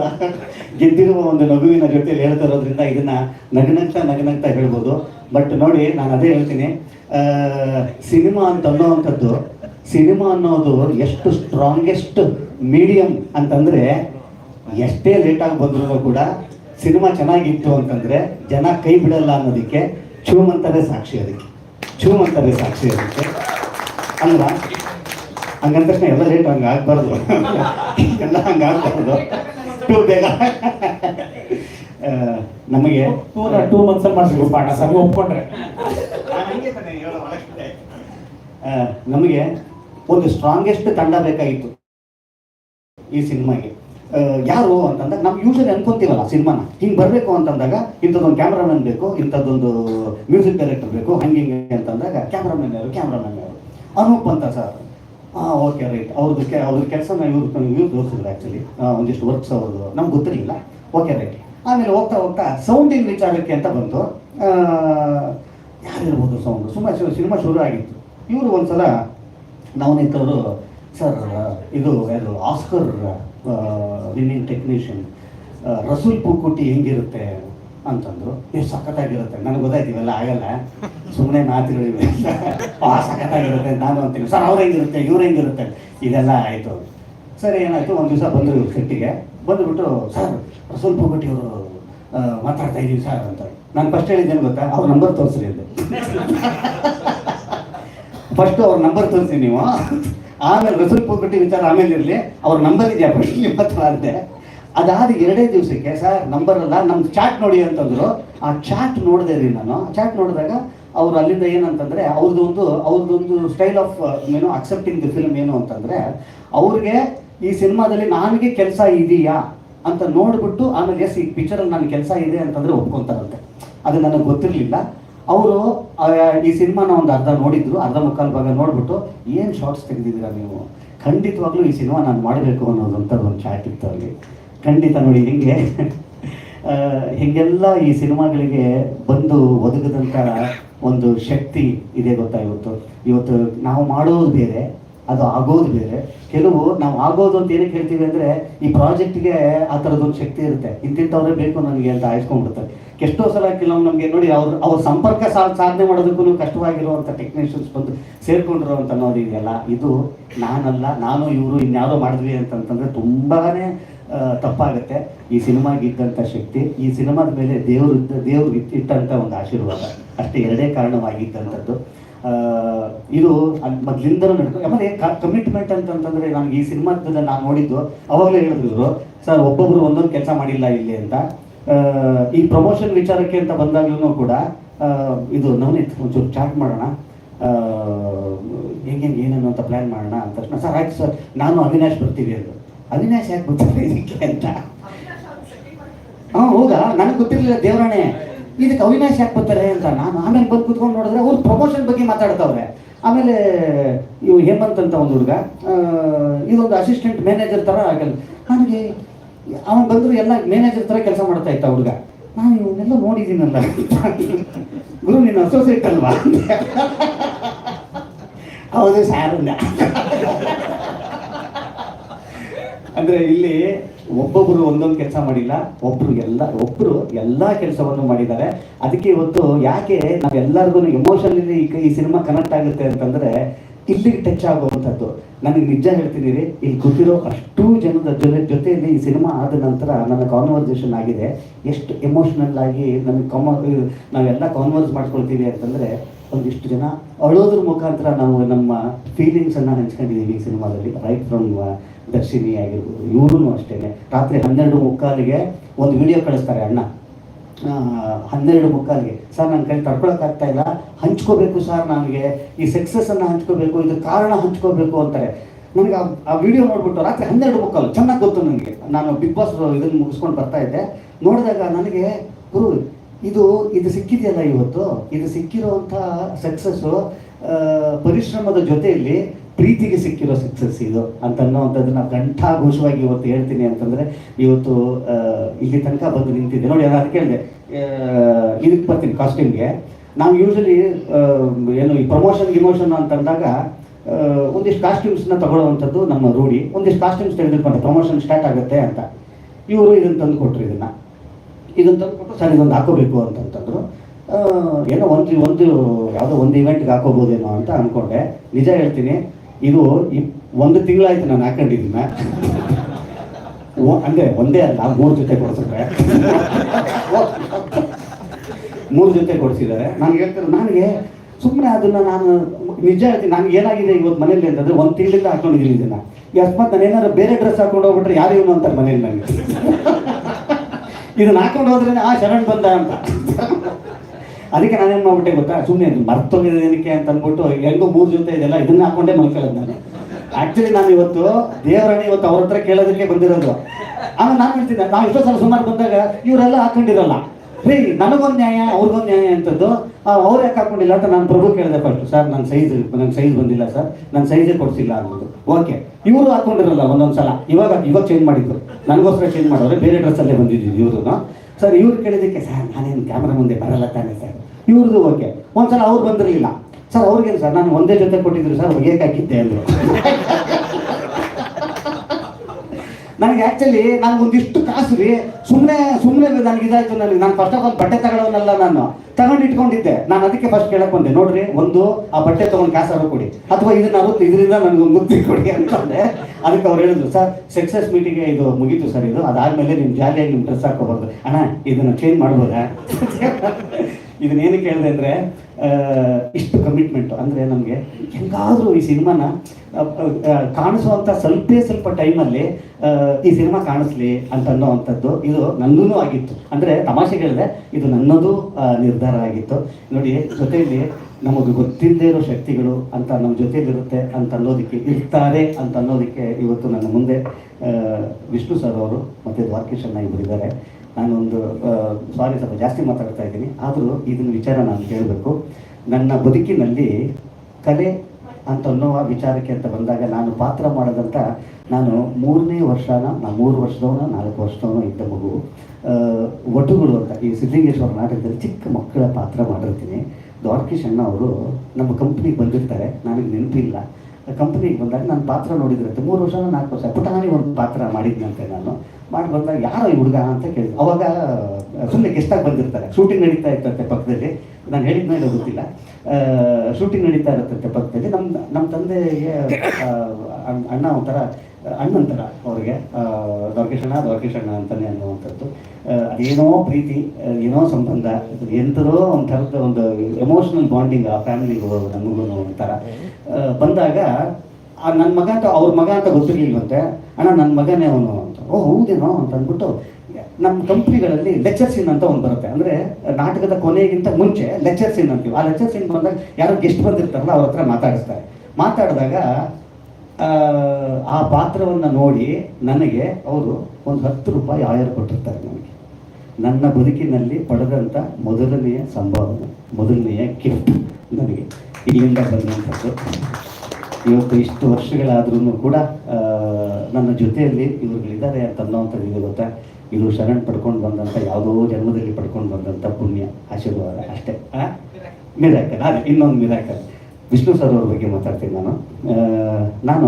ಗೆದ್ದಿರುವ ಒಂದು ನಗುವಿನ ಜೊತೆಯಲ್ಲಿ ಹೇಳ್ತಾ ಇರೋದ್ರಿಂದ ಇದನ್ನ ನಗ್ನಂತ ನಗ್ನಂತ ಹೇಳ್ಬೋದು. ಬಟ್ ನೋಡಿ ನಾನು ಅದೇ ಹೇಳ್ತೀನಿ. ಸಿನಿಮಾ ಅಂತ ಅನ್ನೋವಂಥದ್ದು ಸಿನಿಮಾ ಅನ್ನೋದು ಎಷ್ಟು ಸ್ಟ್ರಾಂಗೆಸ್ಟ್ ಮೀಡಿಯಂ ಅಂತಂದ್ರೆ ಎಷ್ಟೇ ಲೇಟಾಗಿ ಬಂದ್ರು ಕೂಡ ಸಿನಿಮಾ ಚೆನ್ನಾಗಿತ್ತು ಅಂತಂದ್ರೆ ಜನ ಕೈ ಬಿಡಲ್ಲ ಅನ್ನೋದಕ್ಕೆ ಚೂಮಂತಾರೆ ಸಾಕ್ಷಿ ಅದಕ್ಕೆ. ಚೂಮಂತಾರೆ ಸಾಕ್ಷಿ ಅದಕ್ಕೆ. ಅಲ್ಲ ಹಂಗಂದ ತಕ್ಷಣ ಎಲ್ಲ ಲೇಟ್ ಹಂಗೆ ಆಗಬಾರ್ದು. ಎಲ್ಲ ಹಂಗೆ ಆಗಬಾರ್ದು. ಟೂ ಬೇಗ. ನಮಗೆ ಟೂ ಮಂತ್ಸ್ ಅಲ್ಲಿ ಮಾಡಿಸ್ಬೇಕು ಪಾಠ ಸರ್ ಒಪ್ಕೊಂಡ್ರೆ. ನಮಗೆ ಒಂದು ಸ್ಟ್ರಾಂಗೆಸ್ಟ್ ತಂಡ ಬೇಕಾಗಿತ್ತು ಈ ಸಿನಿಮಾಗೆ. ಯಾರು ಅಂತಂದಾಗ ನಾವು ಯೂಶಲಿ ಅನ್ಕೊಂತೀವಲ್ಲ ಸಿನಿಮಾನ ಹಿಂಗೆ ಬರಬೇಕು ಅಂತಂದಾಗ ಇಂಥದ್ದೊಂದು ಕ್ಯಾಮ್ರಾಮನ್ ಬೇಕು ಇಂಥದ್ದೊಂದು ಮ್ಯೂಸಿಕ್ ಡೈರೆಕ್ಟರ್ ಬೇಕು ಹಂಗೆ ಹಿಂಗೆ ಅಂತಂದಾಗ ಕ್ಯಾಮ್ರಾಮನ್ ಯಾರು ಕ್ಯಾಮ್ರಾಮನ್ ಯಾರು? ಅನೂಪ್ ಅಂತ ಸರ್ ಹಾಂ ಓಕೆ ರೈಟ್ ಅವ್ರದ್ದು ಕೆ ಕೆಲಸ ಕೆಲಸನ ಇವ್ರು ಇವ್ರು ತೋರಿಸಿದ್ರು ಆ್ಯಕ್ಚುಲಿ ಒಂದಿಷ್ಟು ವರ್ಕ್ಸ್ ಅವ್ರದ್ದು. ನಮ್ಗೆ ಗೊತ್ತಿರಲಿಲ್ಲ. ಓಕೆ ರೈಟ್ ಆಮೇಲೆ ಹೋಗ್ತಾ ಹೋಗ್ತಾ ಸೌಂಡಿಂಗ್ ರೀಚ್ ಆಗೋಕ್ಕೆ ಅಂತ ಬಂತು ಯಾರು ಯಾರಿರ್ಬೋದು ಸೌಂಡು ಸುಮ್ಮನೆ ಸಿನಿಮಾ ಶುರು ಆಗಿತ್ತು. ಇವರು ಒಂದ್ಸಲ ಸಲ ಅವರು ಸರ್, ಇದು ಯಾರು Oscar winning technician Rasul Pookutty ಹೆಂಗಿರುತ್ತೆ? ಅಂತಂದ್ರು. ಎಷ್ಟು ಸಖತ್ತಾಗಿರುತ್ತೆ. ನನಗೆ ಗೊತ್ತಾಯ್ತು, ಇವೆಲ್ಲ ಆಗಲ್ಲ. ಸುಮ್ಮನೆ ಮಾತುಗಳಿವೆ ಆ, ಸಖತ್ತಾಗಿರುತ್ತೆ. ನಾನು ಅಂತೀನಿ. ಸರ್, ಅವ್ರು ಹೆಂಗಿರುತ್ತೆ? ಇವ್ರು ಹೆಂಗಿರುತ್ತೆ? ಇದೆಲ್ಲ ಆಯಿತು. ಸರ್, ಏನಾಯ್ತು? ಒಂದು ದಿವಸ ಬಂದರು ಸೆಟ್ಟಿಗೆ. ಬಂದುಬಿಟ್ಟು ಸರ್ ರಸೂಲ್ ಪೋಗಟಿ ಅವರು ಮಾತಾಡ್ತಾ ಇದ್ದೀವಿ ಸರ್ ಅಂತ. ನಾನು ಫಸ್ಟ್ ಹೇಳಿದ್ದೇನು ಗೊತ್ತಾ? ಅವ್ರ ನಂಬರ್ ತೋರಿಸ್ರಿ ಅಂತ. ಫಸ್ಟ್ ಅವ್ರ ನಂಬರ್ ತೋರಿಸಿ ನೀವು. ಆಮೇಲೆ ರಸೂಲ್ ಪೋಗಟ್ಟಿ ವಿಚಾರ ಆಮೇಲೆ ಇರಲಿ. ಅವ್ರ ನಂಬರ್ ಇದೆಯಾ ಫಸ್ಟ್ ನಿಮ್ಮ ಅಂದೆ ಅದಾದ ಎರಡೇ ದಿವಸಕ್ಕೆ ಸರ್ ನಂಬರ್ ಅಲ್ಲ ನಮ್ದು ಚಾಟ್ ನೋಡಿ ಅಂತಂದ್ರು. ಆ ಚಾಟ್ ನೋಡಿದೆ ರೀ ನಾನು. ಚಾಟ್ ನೋಡಿದಾಗ ಅವ್ರು ಅಲ್ಲಿಂದ ಏನಂತಂದ್ರೆ ಅವ್ರದ್ದೊಂದು ಅವ್ರದ್ದೊಂದು ಸ್ಟೈಲ್ ಆಫ್ ಏನು ಅಕ್ಸೆಪ್ಟಿಂಗ್ ದಿ ಫಿಲ್ಮ್ ಏನು ಅಂತಂದ್ರೆ, ಅವ್ರಿಗೆ ಈ ಸಿನಿಮಾದಲ್ಲಿ ನನಗೆ ಕೆಲಸ ಇದೆಯಾ ಅಂತ ನೋಡ್ಬಿಟ್ಟು ಆಮೇಲೆ, ಎಸ್, ಈ ಪಿಕ್ಚರಲ್ಲಿ ನನ್ನ ಕೆಲಸ ಇದೆ ಅಂತಂದ್ರೆ ಒಪ್ಕೊಂತಾರಂತೆ. ಅದು ನನಗೆ ಗೊತ್ತಿರಲಿಲ್ಲ. ಅವರು ಈ ಸಿನಿಮಾನ ಒಂದು ಅರ್ಧ ನೋಡಿದ್ರು, ಅರ್ಧ ಮುಕ್ಕಾಲು ಭಾಗ ನೋಡ್ಬಿಟ್ಟು, ಏನು ಶಾರ್ಟ್ಸ್ ತೆಗೆದಿದ್ದೀರಾ ನೀವು? ಖಂಡಿತವಾಗ್ಲೂ ಈ ಸಿನಿಮಾ ನಾನು ಮಾಡಬೇಕು ಅನ್ನೋದಂತ ಒಂದು ಚಾಟ್ ಇತ್ತು ಅಲ್ಲಿ. ಖಂಡಿತ ನೋಡಿ, ಹಿಂಗೆ ಹಿಂಗೆಲ್ಲ ಈ ಸಿನಿಮಾಗಳಿಗೆ ಬಂದು ಒದಗದಂಥ ಒಂದು ಶಕ್ತಿ ಇದೆ ಗೊತ್ತಾ ಇವತ್ತು. ಇವತ್ತು ನಾವು ಮಾಡೋದು ಬೇರೆ ಅದು ಆಗೋದು ಬೇರೆ. ಕೆಲವು ನಾವು ಆಗೋದು ಅಂತ ಏನಕ್ಕೆ ಹೇಳ್ತೀವಿ ಅಂದರೆ ಈ ಪ್ರಾಜೆಕ್ಟ್ಗೆ ಆ ಥರದೊಂದು ಶಕ್ತಿ ಇರುತ್ತೆ. ಇಂತಿಂಥವ್ರೇ ಬೇಕು ನನಗೆ ಅಂತ ಆಯ್ಸ್ಕೊಂಡ್ಬಿಡ್ತಾರೆ ಎಷ್ಟೋ ಸಲ ಕೆಲವು ನಮಗೆ ನೋಡಿ ಅವ್ರ ಅವ್ರ ಸಂಪರ್ಕ ಸಾಧನೆ ಮಾಡೋದಕ್ಕೂ ಕಷ್ಟವಾಗಿರುವಂಥ ಟೆಕ್ನಿಷಿಯನ್ಸ್ ಬಂದು ಸೇರ್ಕೊಂಡಿರೋ ಅಂತ ಅನ್ನೋದು ಇದೆಯಲ್ಲ. ಇದು ನಾನಲ್ಲ ನಾನು ಇವರು ಇನ್ಯಾರೋ ಮಾಡಿದ್ವಿ ಅಂತಂತಂದರೆ ತುಂಬಾನೇ ಆ, ತಪ್ಪಾಗುತ್ತೆ. ಈ ಸಿನಿಮಾಗೆ ಇದ್ದಂಥ ಶಕ್ತಿ ಈ ಸಿನಿಮಾದ ಮೇಲೆ ದೇವರು ದೇವ್ರಿಗೆ ಇಟ್- ಇಟ್ಟಂಥ ಒಂದು ಆಶೀರ್ವಾದ. ಅಷ್ಟೇ ಎರಡೇ ಕಾರಣವಾಗಿದ್ದಂಥದ್ದು. ಇದು ಮೊದಲಿಂದಲೂ ನಡ್ಕೊ ಆಮೇಲೆ ಕಮಿಟ್ಮೆಂಟ್ ಅಂತಂತಂದ್ರೆ ನನಗೆ ಈ ಸಿನಿಮಾದ ನಾನು ನೋಡಿದ್ದು ಅವಾಗಲೇ ಹೇಳಿದ್ರು ಇವರು ಸರ್ ಒಬ್ಬೊಬ್ರು ಒಂದೊಂದು ಕೆಲಸ ಮಾಡಿಲ್ಲ ಇಲ್ಲಿ ಅಂತ. ಈ ಪ್ರಮೋಷನ್ ವಿಚಾರಕ್ಕೆ ಅಂತ ಬಂದಾಗ್ಲೂ ಕೂಡ ಇದು ನವನೀತ್ ಒಂಚೂರು ಚಾಟ್ ಮಾಡೋಣ ಹೆಂಗೆ ಏನೇನು ಅಂತ ಪ್ಲ್ಯಾನ್ ಮಾಡೋಣ ಅಂತ ತಕ್ಷಣ ಸರ್ ಆಯ್ತು ಸರ್ ನಾನು ಅವಿನಾಶ್ ಬರ್ತೀವಿ ಅಂತ ಅವಿನಾಶ್ ಯಾಕೆ ಬರ್ತಾರೆ? ಇದಕ್ಕೆ ಅಂತ ಹಾಂ ಹೌದಾ? ನನಗೆ ಗೊತ್ತಿರಲಿಲ್ಲ ದೇವರಾಣೆ. ಇದಕ್ಕೆ ಅವಿನಾಶ್ ಯಾಕೆ ಬರ್ತಾರೆ ಅಂತ ನಾನು ಆಮೇಲೆ ಬಂದು ಕುತ್ಕೊಂಡು ನೋಡಿದ್ರೆ ಅವ್ರು ಪ್ರಮೋಷನ್ ಬಗ್ಗೆ ಮಾತಾಡ್ತಾವ್ರೆ. ಆಮೇಲೆ ಇವು ಹೇಮಂತ್ ಅಂತ ಒಂದು ಹುಡುಗ ಇದೊಂದು ಅಸಿಸ್ಟೆಂಟ್ ಮ್ಯಾನೇಜರ್ ಥರ ಆಗಲ್ಲ ನನಗೆ ಅವನು ಬಂದರು ಎಲ್ಲ ಮ್ಯಾನೇಜರ್ ಥರ ಕೆಲಸ ಮಾಡ್ತಾ ಇತ್ತ ಹುಡುಗ. ನಾನು ಇವನ್ನೆಲ್ಲ ನೋಡಿದ್ದೀನಲ್ಲ. ಗುರು ನೀನು ಅಸೋಸಿಯೇಟ್ ಅಲ್ವಾ ಹೌದು ಸಾರ್ ಅಂದರೆ ಅಂದ್ರೆ ಇಲ್ಲಿ ಒಬ್ಬೊಬ್ರು ಒಂದೊಂದು ಕೆಲಸ ಮಾಡಿಲ್ಲ, ಒಬ್ರು ಎಲ್ಲ ಒಬ್ರು ಎಲ್ಲ ಕೆಲಸವನ್ನು ಮಾಡಿದ್ದಾರೆ. ಅದಕ್ಕೆ ಇವತ್ತು ಯಾಕೆ ನಾವೆಲ್ಲರಿಗೂ ಎಮೋಷನಲಿ ಈ ಸಿನಿಮಾ ಕನೆಕ್ಟ್ ಆಗುತ್ತೆ ಅಂತಂದ್ರೆ, ಇಲ್ಲಿಗೆ ಟಚ್ ಆಗುವಂಥದ್ದು. ನನಗೆ ನಿಜ ಹೇಳ್ತೀನಿ ರೀ ಇಲ್ಲಿ ಗೊತ್ತಿರೋ ಅಷ್ಟು ಜನದ ಜೊತೆ ಜೊತೆಯಲ್ಲಿ ಈ ಸಿನಿಮಾ ಆದ ನಂತರ ನನ್ನ ಕಾನ್ವರ್ಸೇಷನ್ ಆಗಿದೆ. ಎಷ್ಟು ಎಮೋಷನಲ್ ಆಗಿ ನನಗೆ ಕಮ ನಾವೆಲ್ಲ ಕಾನ್ವರ್ಸ್ ಮಾಡ್ಕೊಳ್ತೀವಿ ಅಂತಂದರೆ ಒಂದಿಷ್ಟು ಜನ ಅಳೋದ್ರ ಮುಖಾಂತರ ನಾವು ನಮ್ಮ ಫೀಲಿಂಗ್ಸನ್ನು ಹಂಚ್ಕೊಂಡಿದ್ದೀವಿ ಈ ಸಿನಿಮಾದಲ್ಲಿ. ರೈಟ್ ಫ್ರಮ್ ದರ್ಶಿನಿ ಆಗಿರ್ಬೋದು ಇವ್ರೂ ಅಷ್ಟೇ ರಾತ್ರಿ ಹನ್ನೆರಡು ಮುಕ್ಕಾಲಿಗೆ ಒಂದು ವಿಡಿಯೋ ಕಳಿಸ್ತಾರೆ ಅಣ್ಣ. ಹನ್ನೆರಡು ಮುಕ್ಕಾಲಿಗೆ. ಸರ್, ನನ್ನ ಕೈ ತಡ್ಕೊಳಕ್ಕಾಗ್ತಾ ಇಲ್ಲ. ಹಂಚ್ಕೋಬೇಕು ಸರ್ ನನಗೆ. ಈ ಸಕ್ಸಸ್ ಅನ್ನ ಹಂಚ್ಕೋಬೇಕು, ಇದು ಕಾರಣ ಹಂಚ್ಕೋಬೇಕು ಅಂತಾರೆ. ನನಗೆ ಆ- ಆ ವಿಡಿಯೋ ನೋಡ್ಬಿಟ್ಟು ರಾತ್ರಿ ಹನ್ನೆರಡು ಮುಕ್ಕಾಲು, ಚೆನ್ನಾಗಿ ಗೊತ್ತು ನನಗೆ. ನಾನು ಬಿಗ್ ಬಾಸ್ ಇದನ್ನು ಮುಗಿಸ್ಕೊಂಡು ಬರ್ತಾ ಇದ್ದೆ. ನೋಡಿದಾಗ ನನಗೆ, ಗುರು, ಇದು ಇದು ಸಿಕ್ಕಿದೆಯಲ್ಲ ಇವತ್ತು? ಇದು ಸಿಕ್ಕಿರುವಂಥ ಸಕ್ಸಸ್ಸು ಪರಿಶ್ರಮದ ಜೊತೆಯಲ್ಲಿ ಪ್ರೀತಿಗೆ ಸಿಕ್ಕಿರೋ ಸಕ್ಸಸ್ ಇದು ಅಂತ ನಾವು ಘಂಟಾಘೋಷವಾಗಿ ಇವತ್ತು ಹೇಳ್ತೀನಿ ಅಂತಂದ್ರೆ ಇವತ್ತು ಇಲ್ಲಿ ತನಕ ಬಂದು ನಿಂತಿದ್ದೆ. ನೋಡಿ, ನಾನು ಕೇಳಿದೆ ಇದಕ್ಕೆ ಬರ್ತೀನಿ ಕಾಸ್ಟ್ಯೂಮ್ಗೆ ನಾವು ಯೂಶಲಿ ಏನು ಈ ಪ್ರಮೋಷನ್ ಇಮೋಷನ್ ಅಂತಂದಾಗ ಅಂದಾಗ ಒಂದಿಷ್ಟು ಕಾಸ್ಟ್ಯೂಮ್ಸ್ನ ತಗೊಳ್ಳೋವಂಥದ್ದು ನಮ್ಮ ರೂಢಿ. ಒಂದಿಷ್ಟು ಕಾಸ್ಟ್ಯೂಮ್ಸ್ ತೆಗೆದುಕೊಂಡು ಪ್ರಮೋಷನ್ ಸ್ಟಾರ್ಟ್ ಆಗುತ್ತೆ ಅಂತ. ಇವರು ಇದನ್ನು ತಂದು ಕೊಟ್ಟರು ಇದನ್ನು. ಇದನ್ನು ತಂದು ಕೊಟ್ಟು ಸರ್, ಇದೊಂದು ಹಾಕೋಬೇಕು ಅಂತಂತಂದ್ರು ಏನೋ ಒಂದು ಒಂದು, ಯಾವುದೋ ಒಂದು ಇವೆಂಟ್ಗೆ ಹಾಕೋಬೋದೇನೋ ಅಂತ ಅಂದ್ಕೊಂಡೆ ನಿಜ ಹೇಳ್ತೀನಿ. ಇದು ಒಂದು ತಿಂಗಳಾಯ್ತು ನಾನು ಹಾಕೊಂಡಿದ್ದೀನ ಅಂದ್ರೆ ಒಂದೇ ಅಲ್ಲ, ಮೂರು ಜೊತೆ ಕೊಡ್ಸಿದ್ರೆ. ಮೂರು ಜೊತೆ ಕೊಡ್ಸಿದ್ದಾರೆ. ನಾನು ಹೇಳ್ತಾರೆ ನನಗೆ ಸುಮ್ಮನೆ ಅದನ್ನ ನಾನು ನಿಜ ಹೇಳ್ತೀನಿ, ನನಗೆ ಏನಾಗಿದೆ ಇವತ್ತು ಮನೇಲಿ ಅಂತಂದ್ರೆ ಒಂದು ತಿಂಗಳಿಂದ ಹಾಕೊಂಡಿದ್ದೀನಿ ಇದನ್ನ ಅಕಸ್ಮಾತ್ ನಾನು ಏನಾದ್ರು ಬೇರೆ ಡ್ರೆಸ್ ಹಾಕೊಂಡು ಹೋಗ್ಬಿಟ್ರೆ ಯಾರು ಇವನು ಅಂತಾರೆ ಮನೇಲಿ ನನಗೆ. ಇದನ್ನ ಹಾಕೊಂಡು ಹೋದ್ರೆ ಆ ಶರಣ್ ಬಂದ ಅಂತ. ಅದಕ್ಕೆ ನಾನೇನು ಮಾಡ್ಬಿಟ್ಟೆ ಗೊತ್ತಾ? ಸುಮ್ಮನೆ ಮರ್ತೋಗಿದೆ ಏನಕ್ಕೆ ಅಂತ ಅಂದ್ಬಿಟ್ಟು ಹೆಂಗೋ ಮೂರು ಜೊತೆ ಇದೆಲ್ಲ ಇದನ್ನ ಹಾಕೊಂಡೇ ಮಲ್ಕೊಳ್ಳೋದು ನಾನು. ಆಕ್ಚುಲಿ ನಾನು ಇವತ್ತು ದೇವರನ್ನ ಇವತ್ತು ಅವ್ರ ಹತ್ರ ಕೇಳೋದಕ್ಕೆ ಬಂದಿರೋದು. ಆಮೇಲೆ ನಾನು ಹೇಳ್ತಿದ್ದೆ, ನಾವು ಎಷ್ಟೋ ಸಲ ಸುಮಾರು ಬಂದಾಗ ಇವರೆಲ್ಲ ಹಾಕೊಂಡಿರಲ್ಲ. ರೀ, ನನಗೊಂದು ನ್ಯಾಯ, ಅವ್ರಿಗೊಂದು ನ್ಯಾಯ ಅಂತದ್ದು ಅವ್ರು ಯಾಕೆ ಹಾಕೊಂಡಿಲ್ಲ ಅಂತ ನಾನು ಪ್ರಭು ಕೇಳಿದೆ ಫಸ್ಟ್ ಸರ್ ನನ್ನ ಸೈಜ್ ನನ್ನ ಸೈಜ್ ಬಂದಿಲ್ಲ, ಸರ್. ನನ್ನ ಸೈಜೇ ಕೊಡ್ಸಿಲ್ಲ ಅನ್ನೋದು. ಓಕೆ ಇವರು ಹಾಕೊಂಡಿರಲ್ಲ ಒಂದೊಂದು ಸಲ. ಇವಾಗ ಇವಾಗ ಚೇಂಜ್ ಮಾಡಿದ್ರು. ನನಗೋಸ್ಕರ ಚೇಂಜ್ ಮಾಡೋರು. ಬೇರೆ ಡ್ರೆಸ್ಸಲ್ಲೇ ಬಂದಿದ್ದೀವಿ ಇವರು ಸರ್, ಇವ್ರು ಕೇಳಿದ್ದಕ್ಕೆ, ಸರ್, ನಾನೇನು ಕ್ಯಾಮ್ರಾ ಮುಂದೆ ಬರಲ್ಲ ತಾನೆ, ಸರ್. ಇವ್ರದ್ದು ಓಕೆ ಒಂದ್ಸಲ ಅವ್ರು ಬಂದಿರಲಿಲ್ಲ ಸರ್ ಅವ್ರಿಗೇನು ಸರ್ ನಾನು ಒಂದೇ ಜೊತೆ ಕೊಟ್ಟಿದ್ರು ಸರ್ ಹೇಗೆ ಹಾಕಿದ್ದೆ ಅಂದರು. ನನಗೆ ಆ್ಯಕ್ಚುಲಿ ನನಗೆ ಒಂದಿಷ್ಟು ಕಾಸು ರೀ ಸುಮ್ಮನೆ ಸುಮ್ಮನೆ ನನಗೆ ಇದಾಯ್ತು ನನಗೆ ನಾನು ಫಸ್ಟ್ ಆಫ್ ಆಲ್ ಬಟ್ಟೆ ತಗೊಳ್ಳೋನಲ್ಲ ನಾನು. ತಗೊಂಡು ಇಟ್ಕೊಂಡಿದ್ದೆ. ನಾನು ಅದಕ್ಕೆ ಫಸ್ಟ್ ಕೇಳಕ್ ಬಂದೆ. ನೋಡ್ರಿ, ಒಂದು, ಆ ಬಟ್ಟೆ ತಗೊಂಡು ಕಾಸಾರು ಕೊಡಿ. ಅಥವಾ ಇದನ್ನ ಅರುತ್ತು ಇದರಿಂದ ನನಗೆ ಒಂದು ಮುಕ್ತಿ ಕೊಡಿ ಅಂತಂದೆ ಅದಕ್ಕೆ ಅವ್ರು ಹೇಳಿದ್ರು ಸರ್ ಸಕ್ಸಸ್ ಮೀಟಿಂಗ್ ಇದು ಮುಗೀತು ಸರ್ ಇದು. ಅದಾದ್ಮೇಲೆ ನಿಮ್ಮ ಜಾಲಿಯಾಗಿ ನಿಮ್ಮ ಡ್ರೆಸ್ ಹಾಕೋಬಾರ್ದು ಅಣ್ಣ, ಇದನ್ನ ಚೇಂಜ್ ಮಾಡ್ಬೋದಾ? ಇದನ್ನ ಏನಕ್ಕೆ ಹೇಳಿದೆ ಅಂದರೆ ಇಷ್ಟು ಕಮಿಟ್ಮೆಂಟು ಅಂದರೆ ನಮಗೆ ಹೆಂಗಾದರೂ ಈ ಸಿನಿಮಾನ ಕಾಣಿಸುವಂಥ ಸ್ವಲ್ಪ ಸ್ವಲ್ಪ ಟೈಮಲ್ಲಿ ಈ ಸಿನಿಮಾ ಕಾಣಿಸ್ಲಿ ಅಂತ ಅನ್ನೋವಂಥದ್ದು ಇದು ನನ್ನೂ ಆಗಿತ್ತು. ಅಂದರೆ ತಮಾಷೆ ಹೇಳಿದೆ ಇದು ನನ್ನದು ನಿರ್ಧಾರ ಆಗಿತ್ತು. ನೋಡಿ, ಜೊತೆಯಲ್ಲಿ ನಮಗೆ ಗೊತ್ತಿಲ್ಲದೆ ಇರೋ ಶಕ್ತಿಗಳು ಅಂತ ನಮ್ಮ ಜೊತೆಯಲ್ಲಿರುತ್ತೆ ಅಂತ ಅನ್ನೋದಕ್ಕೆ ಇರ್ತಾರೆ ಅಂತ ಅನ್ನೋದಕ್ಕೆ ಇವತ್ತು ನನ್ನ ಮುಂದೆ ವಿಷ್ಣು ಸರ್ ಅವರು ಮತ್ತು ಅಣ್ಣ ಇಬ್ಬರಿದ್ದಾರೆ ನಾನೊಂದು ಸಾರಿ ಸ್ವಲ್ಪ ಜಾಸ್ತಿ ಮಾತಾಡ್ತಾ ಇದ್ದೀನಿ. ಆದರೂ ಇದನ್ನು ವಿಚಾರ ನಾನು ಹೇಳಬೇಕು ನನ್ನ ಬದುಕಿನಲ್ಲಿ ಕಲೆ ಅಂತ ಅನ್ನುವ ವಿಚಾರಕ್ಕೆ ಅಂತ ಬಂದಾಗ ನಾನು ಪಾತ್ರ ಮಾಡೋದಂತ ನಾನು ಮೂರನೇ ವರ್ಷನ, ನಾ ಮೂರು ವರ್ಷದವನ, ನಾಲ್ಕು ವರ್ಷದವನ ಇದ್ದ ಮಗು. ಒಟುಗಳು ಅಂತ, ಈ ಸಿದ್ಧಲಿಂಗೇಶ್ವರ ನಾಟಕದಲ್ಲಿ ಚಿಕ್ಕ ಮಕ್ಕಳ ಪಾತ್ರ ಮಾಡಿರ್ತೀನಿ. ದ್ವಾರಕೀಶ್ ಅಣ್ಣ ಅವರು ನಮ್ಮ ಕಂಪ್ನಿಗೆ ಬಂದಿರ್ತಾರೆ. ನನಗೆ ನೆನಪಿಲ್ಲ. ಕಂಪ್ನಿಗೆ ಬಂದಾಗ ನಾನು ಪಾತ್ರ ನೋಡಿದ್ರಂತೆ. ಮೂರು ವರ್ಷ ನಾಲ್ಕು ವರ್ಷ, ಪುಟಾಣಿ ಒಂದು ಪಾತ್ರ ಮಾಡಿದ್ನಂತೆ ನಾನು. ಮಾಡಿ ಬಂದಾಗ ಯಾರೋ ಈ ಹುಡುಗ ಅಂತ ಕೇಳಿದ್ರು. ಅವಾಗ ಸುಮ್ಮನೆ ಗೆಸ್ಟಾಗಿ ಬಂದಿರ್ತಾರೆ. ಶೂಟಿಂಗ್ ನಡೀತಾ ಇರ್ತಂತೆ ಪಕ್ಕದಲ್ಲಿ. ನಾನು ಹೇಳಿದ ಮೇಲೆ ಗೊತ್ತಿಲ್ಲ. ಶೂಟಿಂಗ್ ನಡೀತಾ ಇರತ್ತಂತೆ ಪಕ್ಕದಲ್ಲಿ. ನಮ್ಮ ನಮ್ಮ ತಂದೆಗೆ ಅಣ್ಣ- ಒಂಥರ ಅಣ್ಣಂತರ ಅವ್ರಿಗೆ. ದೊರಕೇಶಣ್ಣ ದೊರಕೇಶಣ್ಣ ಅಂತಲೇ ಅನ್ನುವಂಥದ್ದು. ಅದೇನೋ ಪ್ರೀತಿ ಏನೋ ಸಂಬಂಧ ಎಂಥದೋ ಒಂಥರದ ಒಂದು ಎಮೋಷನಲ್ ಬಾಂಡಿಂಗ್ ಆ ಫ್ಯಾಮಿಲಿಗೂ ನಮಗೂ ಒಂಥರ. ಆ, ಬಂದಾಗ ನನ್ನ ಮಗ ಅಂತ ಅವ್ರ ಮಗ ಅಂತ ಗೊತ್ತಿರ್ಲಿಲ್ವಂತೆ. ಅಣ್ಣ ನನ್ನ ಮಗನೇ ಅವನು. ಓ ಹೌದೇನೋ ಅಂತ ಅಂದ್ಬಿಟ್ಟು ನಮ್ಮ ಕಂಪ್ನಿಗಳಲ್ಲಿ ಲೆಕ್ಚರ್ ಸೀನ್ ಅಂತ ಒಂದು ಬರುತ್ತೆ. ಅಂದರೆ ನಾಟಕದ ಕೊನೆಗಿಂತ ಮುಂಚೆ ಲೆಕ್ಚರ್ ಸೀನ್ ಅಂತೀವಿ. ಆ ಲೆಕ್ಚರ್ ಸೀನ್ ಬಂದಾಗ ಯಾರೋ ಗೆಸ್ಟ್ ಬಂದಿರ್ತಾರಲ್ಲ ಅವ್ರ ಹತ್ರ ಮಾತಾಡಿಸ್ತಾರೆ. ಮಾತಾಡಿದಾಗ ಆ, ಪಾತ್ರವನ್ನು ನೋಡಿ ನನಗೆ ಅವರು ಒಂದು ಹತ್ತು ರೂಪಾಯಿ ಆಯರ್ ಕೊಟ್ಟಿರ್ತಾರೆ ನನಗೆ. ನನ್ನ ಬದುಕಿನಲ್ಲಿ ಪಡೆದಂಥ ಮೊದಲನೆಯ ಸಂಭಾವನೆ ಮೊದಲನೆಯ ಗಿಫ್ಟ್ ನನಗೆ ಇಲ್ಲಿಂದ ಬಂದಂಥದ್ದು. ಇವತ್ತು ಇಷ್ಟು ವರ್ಷಗಳಾದ್ರೂ ಕೂಡ ನನ್ನ ಜೊತೆಯಲ್ಲಿ ಇವ್ರುಗಳಿದ್ದಾರೆ ಅಂತ ಅನ್ನೋವಂಥದ್ದು ಗೊತ್ತಾ? ಇದು ಶರಣ್ ಪಡ್ಕೊಂಡು ಬಂದಂಥ ಯಾವುದೋ ಜನ್ಮದಲ್ಲಿ ಪಡ್ಕೊಂಡು ಬಂದಂಥ ಪುಣ್ಯ, ಆಶೀರ್ವಾದ ಅಷ್ಟೇ ಮಿರಾಕಲ್ ಅದೇ, ಇನ್ನೊಂದು ಮಿರಾಕಲ್ ವಿಷ್ಣು ಸರ್ ಅವ್ರ ಬಗ್ಗೆ ಮಾತಾಡ್ತೀನಿ ನಾನು. ನಾನು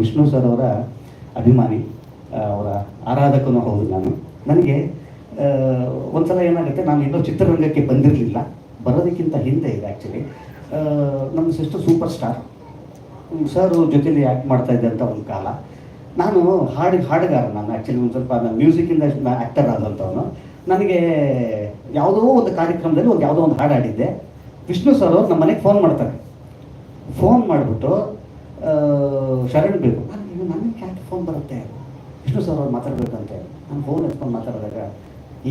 ವಿಷ್ಣು ಸರ್ ಅವರ ಅಭಿಮಾನಿ ಅವರ ಆರಾಧಕನೂ ಹೌದು ನಾನು. ನನಗೆ ಒಂದ್ಸಲ ಏನಾಗುತ್ತೆ, ನಾನು ಇನ್ನೂ ಚಿತ್ರರಂಗಕ್ಕೆ ಬಂದಿರಲಿಲ್ಲ. ಬರೋದಕ್ಕಿಂತ ಹಿಂದೆ ಇದೆ ಆ್ಯಕ್ಚುಲಿ ನಮ್ಮ ಸಿಸ್ಟರ್ ಸೂಪರ್ ಸ್ಟಾರ್ ಸರ್ ಜೊತೆಲಿ ಆ್ಯಕ್ಟ್ ಮಾಡ್ತಾ ಇದ್ದಂಥ ಒಂದು ಕಾಲ. ನಾನು ಹಾಡು ಹಾಡುಗಾರ ನಾನು ಆ್ಯಕ್ಚುಲಿ ಒಂದು ಸ್ವಲ್ಪ ನಾನು ಮ್ಯೂಸಿಕ್ಕಿಂದ ಆ್ಯಕ್ಟರ್ ಆದಂಥವನು. ನನಗೆ ಯಾವುದೋ ಒಂದು ಕಾರ್ಯಕ್ರಮದಲ್ಲಿ ಒಂದು ಯಾವುದೋ ಒಂದು ಹಾಡು ಹಾಡಿದ್ದೆ. ವಿಷ್ಣು ಸರ್ ಅವರು ನಮ್ಮ ಮನೆಗೆ ಫೋನ್ ಮಾಡ್ತಾರೆ. ಫೋನ್ ಮಾಡಿಬಿಟ್ಟು ಶರಣ್ ಬೇಕು. ನಾನು ನನಗೆ ಕ್ಯಾಟ್ ಫೋನ್ ಬರುತ್ತೆ? ವಿಷ್ಣು ಸರ್ ಅವ್ರು ಮಾತಾಡ್ಬೇಕಂತೆ. ನಾನು ಫೋನ್ ಎತ್ಕೊಂಡು ಮಾತಾಡಿದಾಗ,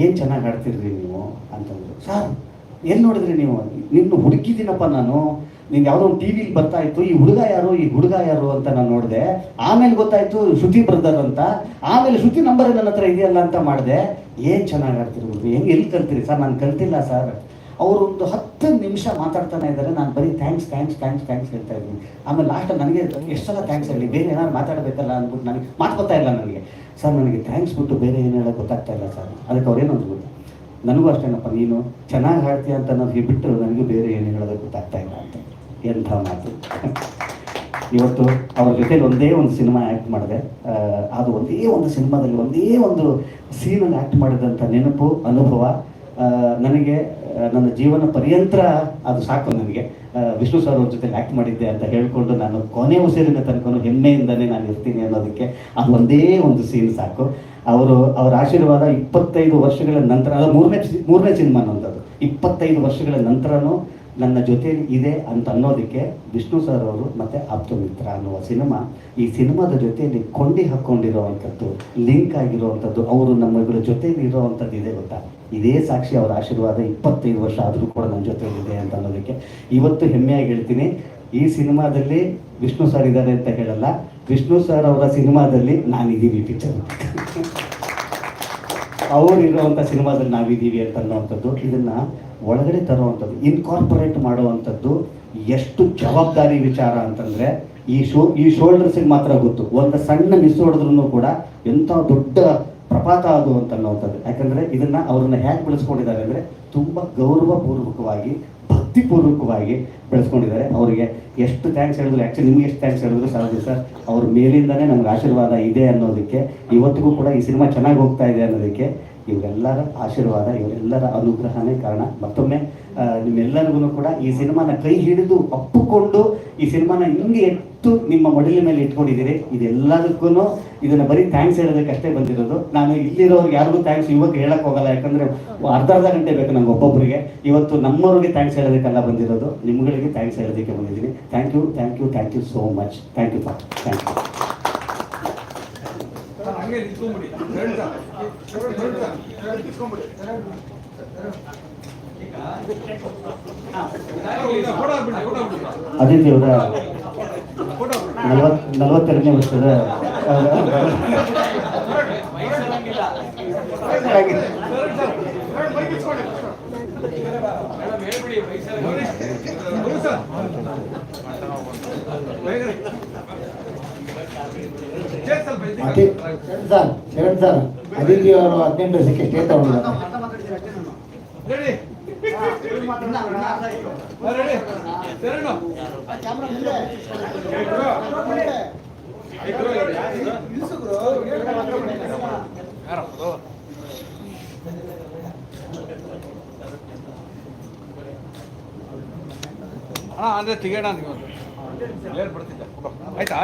ಏನು ಚೆನ್ನಾಗಿ ಹಾಡ್ತಿರ್ರಿ ನೀವು? ಅಂತಂದರು. ಸರ್ ಎಲ್ಲಿ ನೋಡಿದ್ರಿ ನೀವು? ನಿನ್ನ ಹುಡುಕಿದ್ದೀನಪ್ಪ ನಾನು. ನೀನು ಯಾವುದೋ ಒಂದು ಟಿ ವಿಲಿ ಬರ್ತಾ ಇತ್ತು, ಈ ಹುಡುಗ ಯಾರು, ಈ ಹುಡುಗ ಯಾರು ಅಂತ ನಾನು ನೋಡಿದೆ. ಆಮೇಲೆ ಗೊತ್ತಾಯ್ತು ಶ್ರುತಿ ಬ್ರದರ್ ಅಂತ. ಆಮೇಲೆ ಶ್ರುತಿ ನಂಬರ್ ನನ್ನ ಹತ್ರ ಇದೆಯಲ್ಲ ಅಂತ ಮಾಡಿದೆ. ಏನು ಚೆನ್ನಾಗಿ ಆಡ್ತಿರ್ಬೋದು ಹೆಂಗೆ ಎಲ್ಲಿ ಕಲ್ತೀರಿ? ಸರ್, ನಾನು ಕಲ್ತಿಲ್ಲ ಸರ್. ಅವರು ಒಂದು ಹತ್ತು ನಿಮಿಷ ಮಾತಾಡ್ತಾನೆ ಇದ್ದಾರೆ ನಾನು ಬರೀ ಥ್ಯಾಂಕ್ಸ್ ಥ್ಯಾಂಕ್ಸ್ ಥ್ಯಾಂಕ್ಸ್ ಥ್ಯಾಂಕ್ಸ್ ಹೇಳ್ತಾ ಇದ್ದೀನಿ. ಆಮೇಲೆ ಲಾಸ್ಟ್ ನನಗೆ ಎಷ್ಟು ಸಲ ಥ್ಯಾಂಕ್ಸ್ ಹೇಳಿ, ಬೇರೆ ಏನಾದ್ರು ಮಾತಾಡಬೇಕಲ್ಲ ಅಂದ್ಬಿಟ್ಟು ನನಗೆ ಮಾತ್ಕೊತಾ ಇಲ್ಲ ನನಗೆ. ಸರ್, ನನಗೆ ಥ್ಯಾಂಕ್ಸ್ ಬಿಟ್ಟು ಬೇರೆ ಏನು ಹೇಳೋಕೆ ಗೊತ್ತಾಗ್ತಾ ಇಲ್ಲ ಸರ್. ಅದಕ್ಕೆ ಅವ್ರೇನು ಅಂದ್ಬಿಟ್ಟು ನನಗೂ ಅಷ್ಟೇನಪ್ಪ, ನೀನು ಚೆನ್ನಾಗಿ ಹಾಡ್ತೀಯ ಅಂತ ನನಗೆ ಬಿಟ್ಟು ನನಗೂ ಬೇರೆ ಏನು ಹೇಳೋದಕ್ಕೆ ಗೊತ್ತಾಗ್ತಾ ಇಲ್ಲ ಅಂತ. ಎಂಥ ಮಾತು ಇವತ್ತು ಅವ್ರ ಜೊತೆಲಿ ಒಂದೇ ಒಂದು ಸಿನಿಮಾ ಆ್ಯಕ್ಟ್ ಮಾಡಿದೆ. ಅದು ಒಂದೇ ಒಂದು ಸಿನಿಮಾದಲ್ಲಿ ಒಂದೇ ಒಂದು ಸೀನಲ್ಲಿ ಆ್ಯಕ್ಟ್ ಮಾಡಿದಂಥ ನೆನಪು, ಅನುಭವ ನನಗೆ ನನ್ನ ಜೀವನ ಪರ್ಯಂತರ ಅದು ಸಾಕು ನನಗೆ. ವಿಷ್ಣು ಸರ್ ಅವ್ರ ಜೊತೆ ಆ್ಯಕ್ಟ್ ಮಾಡಿದ್ದೆ ಅಂತ ಹೇಳಿಕೊಂಡು ನಾನು ಕೊನೆ ಉಸಿರಿನ ತನಕ ಹೆಮ್ಮೆಯಿಂದನೇ ನಾನು ಇರ್ತೀನಿ ಅನ್ನೋದಕ್ಕೆ ಅದು ಒಂದೇ ಒಂದು ಸೀನ್ ಸಾಕು. ಅವರು, ಅವರ ಆಶೀರ್ವಾದ ಇಪ್ಪತ್ತೈದು ವರ್ಷಗಳ ನಂತರ, ಅದು ಮೂರನೇ ಮೂರನೇ ಸಿನಿಮಾ ಅನ್ನೋಂಥದ್ದು ಇಪ್ಪತ್ತೈದು ವರ್ಷಗಳ ನಂತರನೂ ನನ್ನ ಜೊತೆಯಲ್ಲಿ ಇದೆ ಅಂತ ಅನ್ನೋದಕ್ಕೆ ವಿಷ್ಣು ಸರ್ ಅವರು ಮತ್ತೆ ಆಪ್ತ ಮಿತ್ರ ಅನ್ನುವ ಸಿನಿಮಾ. ಈ ಸಿನಿಮಾದ ಜೊತೆಯಲ್ಲಿ ಕೊಂಡಿ ಹಾಕ್ಕೊಂಡಿರೋವಂಥದ್ದು ಲಿಂಕ್ ಆಗಿರುವಂಥದ್ದು, ಅವರು ನಮ್ಮಗಳ ಜೊತೆಯಲ್ಲಿ ಇರೋವಂಥದ್ದು ಇದೆ ಗೊತ್ತಾ? ಇದೇ ಸಾಕ್ಷಿ ಅವರ ಆಶೀರ್ವಾದ ಇಪ್ಪತ್ತೈದು ವರ್ಷ ಆದರೂ ಕೂಡ ನನ್ನ ಜೊತೆಲಿದೆ ಅಂತ ಅನ್ನೋದಕ್ಕೆ. ಇವತ್ತು ಹೆಮ್ಮೆಯಾಗಿ ಹೇಳ್ತೀನಿ, ಈ ಸಿನಿಮಾದಲ್ಲಿ ವಿಷ್ಣು ಸರ್ ಇದ್ದಾರೆ ಅಂತ ಹೇಳಲ್ಲ. ವಿಷ್ಣು ಸರ್ ಅವರ ಸಿನಿಮಾದಲ್ಲಿ ನಾನಿದ್ದೀನಿ ಪಿಕ್ಚರ್ ಅವರು ಇರುವಂಥ ಸಿನಿಮಾದಲ್ಲಿ ನಾವಿದ್ದೀವಿ ಅಂತ ಅನ್ನೋವಂಥದ್ದು. ಇದನ್ನ ಒಳಗಡೆ ತರುವಂಥದ್ದು ಇನ್ಕಾರ್ಪೊರೇಟ್ ಮಾಡುವಂಥದ್ದು ಎಷ್ಟು ಜವಾಬ್ದಾರಿ ವಿಚಾರ ಅಂತಂದ್ರೆ, ಈ ಶೋ, ಈ ಶೋಲ್ಡರ್ಸಿಗೆ ಮಾತ್ರ ಗೊತ್ತು. ಒಂದು ಸಣ್ಣ ಮಿಸ್ ಹೊಡೆದ್ರೂ ಕೂಡ ಎಂಥ ದೊಡ್ಡ ಪ್ರಪಾತ ಅದು ಅಂತ ಯಾಕಂದ್ರೆ ಇದನ್ನ ಅವ್ರನ್ನ ಹೇಗೆ ಬೆಳೆಸ್ಕೊಂಡಿದ್ದಾರೆ ಅಂದ್ರೆ ತುಂಬಾ ಗೌರವಪೂರ್ವಕವಾಗಿ, ಭಕ್ತಿಪೂರ್ವಕವಾಗಿ ಬೆಳೆಸ್ಕೊಂಡಿದ್ದಾರೆ. ಅವರಿಗೆ ಎಷ್ಟು ಥ್ಯಾಂಕ್ಸ್ ಹೇಳಿದ್ರು ಆ್ಯಕ್ಚುಲಿ ನಿಮ್ಗೆ ಎಷ್ಟು ಥ್ಯಾಂಕ್ಸ್ ಹೇಳಿದ್ರು ಸಾಧ್ಯ ಸರ್? ಅವ್ರ ಮೇಲಿಂದನೇ ನಮ್ಗೆ ಆಶೀರ್ವಾದ ಇದೆ ಅನ್ನೋದಕ್ಕೆ, ಇವತ್ತಿಗೂ ಕೂಡ ಈ ಸಿನಿಮಾ ಚೆನ್ನಾಗಿ ಹೋಗ್ತಾ ಇದೆ ಅನ್ನೋದಕ್ಕೆ ಇವರೆಲ್ಲರ ಆಶೀರ್ವಾದ, ಇವರೆಲ್ಲರ ಅನುಗ್ರಹನೇ ಕಾರಣ. ಮತ್ತೊಮ್ಮೆ ನಿಮ್ಮೆಲ್ಲರಿಗೂ ಕೂಡ ಈ ಸಿನಿಮಾನ ಕೈ ಹಿಡಿದು ಒಪ್ಪಿಕೊಂಡು ಈ ಸಿನಿಮಾನ ಹಿಂಗೆ ಎತ್ತು ನಿಮ್ಮ ಮಡಿಲ ಮೇಲೆ ಇಟ್ಕೊಂಡಿದ್ದೀರಿ. ಇದೆಲ್ಲದಕ್ಕೂ ಇದನ್ನ ಬರೀ ಥ್ಯಾಂಕ್ಸ್ ಹೇಳೋದಕ್ಕಷ್ಟೇ ಬಂದಿರೋದು. ನಾನು ಇಲ್ಲಿರೋರ್ಗೆ ಯಾರಿಗೂ ಥ್ಯಾಂಕ್ಸ್ ಇವತ್ತು ಹೇಳಕ್ ಹೋಗಲ್ಲ. ಯಾಕಂದ್ರೆ ಅರ್ಧ ಅರ್ಧ ಗಂಟೆ ಬೇಕು ನಂಗೆ ಒಬ್ಬೊಬ್ಬರಿಗೆ ಇವತ್ತು ನಮ್ಮವ್ರಿಗೆ ಥ್ಯಾಂಕ್ಸ್ ಹೇಳೋದಕ್ಕೆಲ್ಲ ಬಂದಿರೋದು. ನಿಮ್ಗಳಿಗೆ ಥ್ಯಾಂಕ್ಸ್ ಹೇಳೋದಕ್ಕೆ ಬಂದಿದ್ದೀನಿ. Thank you thank you thank you so much thank you for thank you ಹಂಗೆ ನಿಂತ್ಕೊಂಡ್ಬಿಡಿ ಎರಡು ಎರಡು ನಿಂತ್ಕೊಂಡ್ಬಿಡಿ ನಲವತ್ ನಲವತ್ತೆರಡನೇ ವರ್ಷದ ಆ, ಅತಿ ಸರ್ ಶರಣ್ ಸರ್ ಅದಿತಿ ಅವರು ಹದಿನೆಂಟು ವರ್ಷಕ್ಕೆ ಸ್ಟೇ ತಗೊಂಡಿದ್ದಾರೆ. ಅಣ್ಣ ಅಂದ್ರೆ ಲೇರ್ ಬರ್ತಿದ್ದೆ. ಆಯ್ತಾ?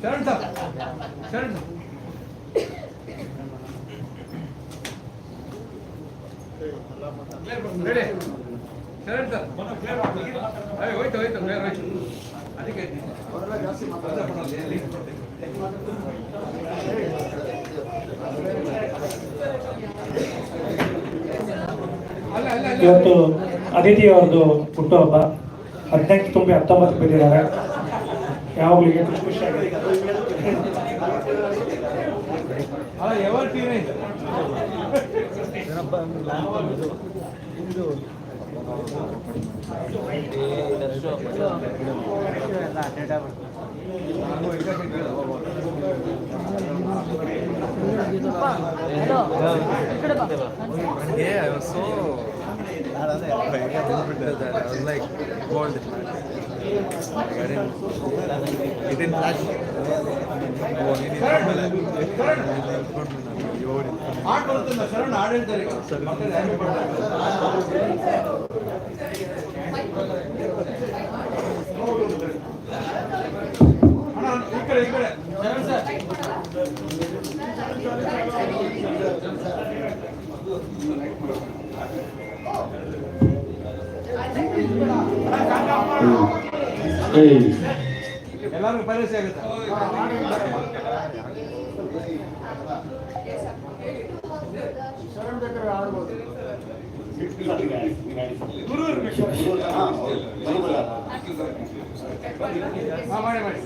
Sharan sir Sharan sir ready ಅದಕ್ಕೆ ಇವತ್ತು ಅದಿತಿ ಅವ್ರದ್ದು ಹುಟ್ಟುಹಬ್ಬ ಹದಿನೆಂಟು ತುಂಬಿ ಹತ್ತೊಂಬತ್ತು ಬಿದ್ದಿದ್ದಾರೆ ಯಾವಾಗಲೂ ಖುಷಿ ಖುಷಿಯಾಗಿದೆ TV Yeah, I was so. I was like, bored. Didn't. ಆಟ ಬರುತ್ತಲ್ಲ ಶರಣ್ ಹಾಡು ಹೇಳ್ತಾರೆ ಈಗ. ಮಕ್ಕಳು happy birthday. ಅಣ್ಣ, ಈ ಕಡೆ ಈ ಕಡೆ ಶರಣ್ ಸರ್ ಎಲ್ಲರಿಗೂ ಪೈರಸಿ ಆಗುತ್ತೆ ಗುರು ಇರ್ಬೇಕು. ಹಾ, ಮಾಡಿ ಮಾಡಿ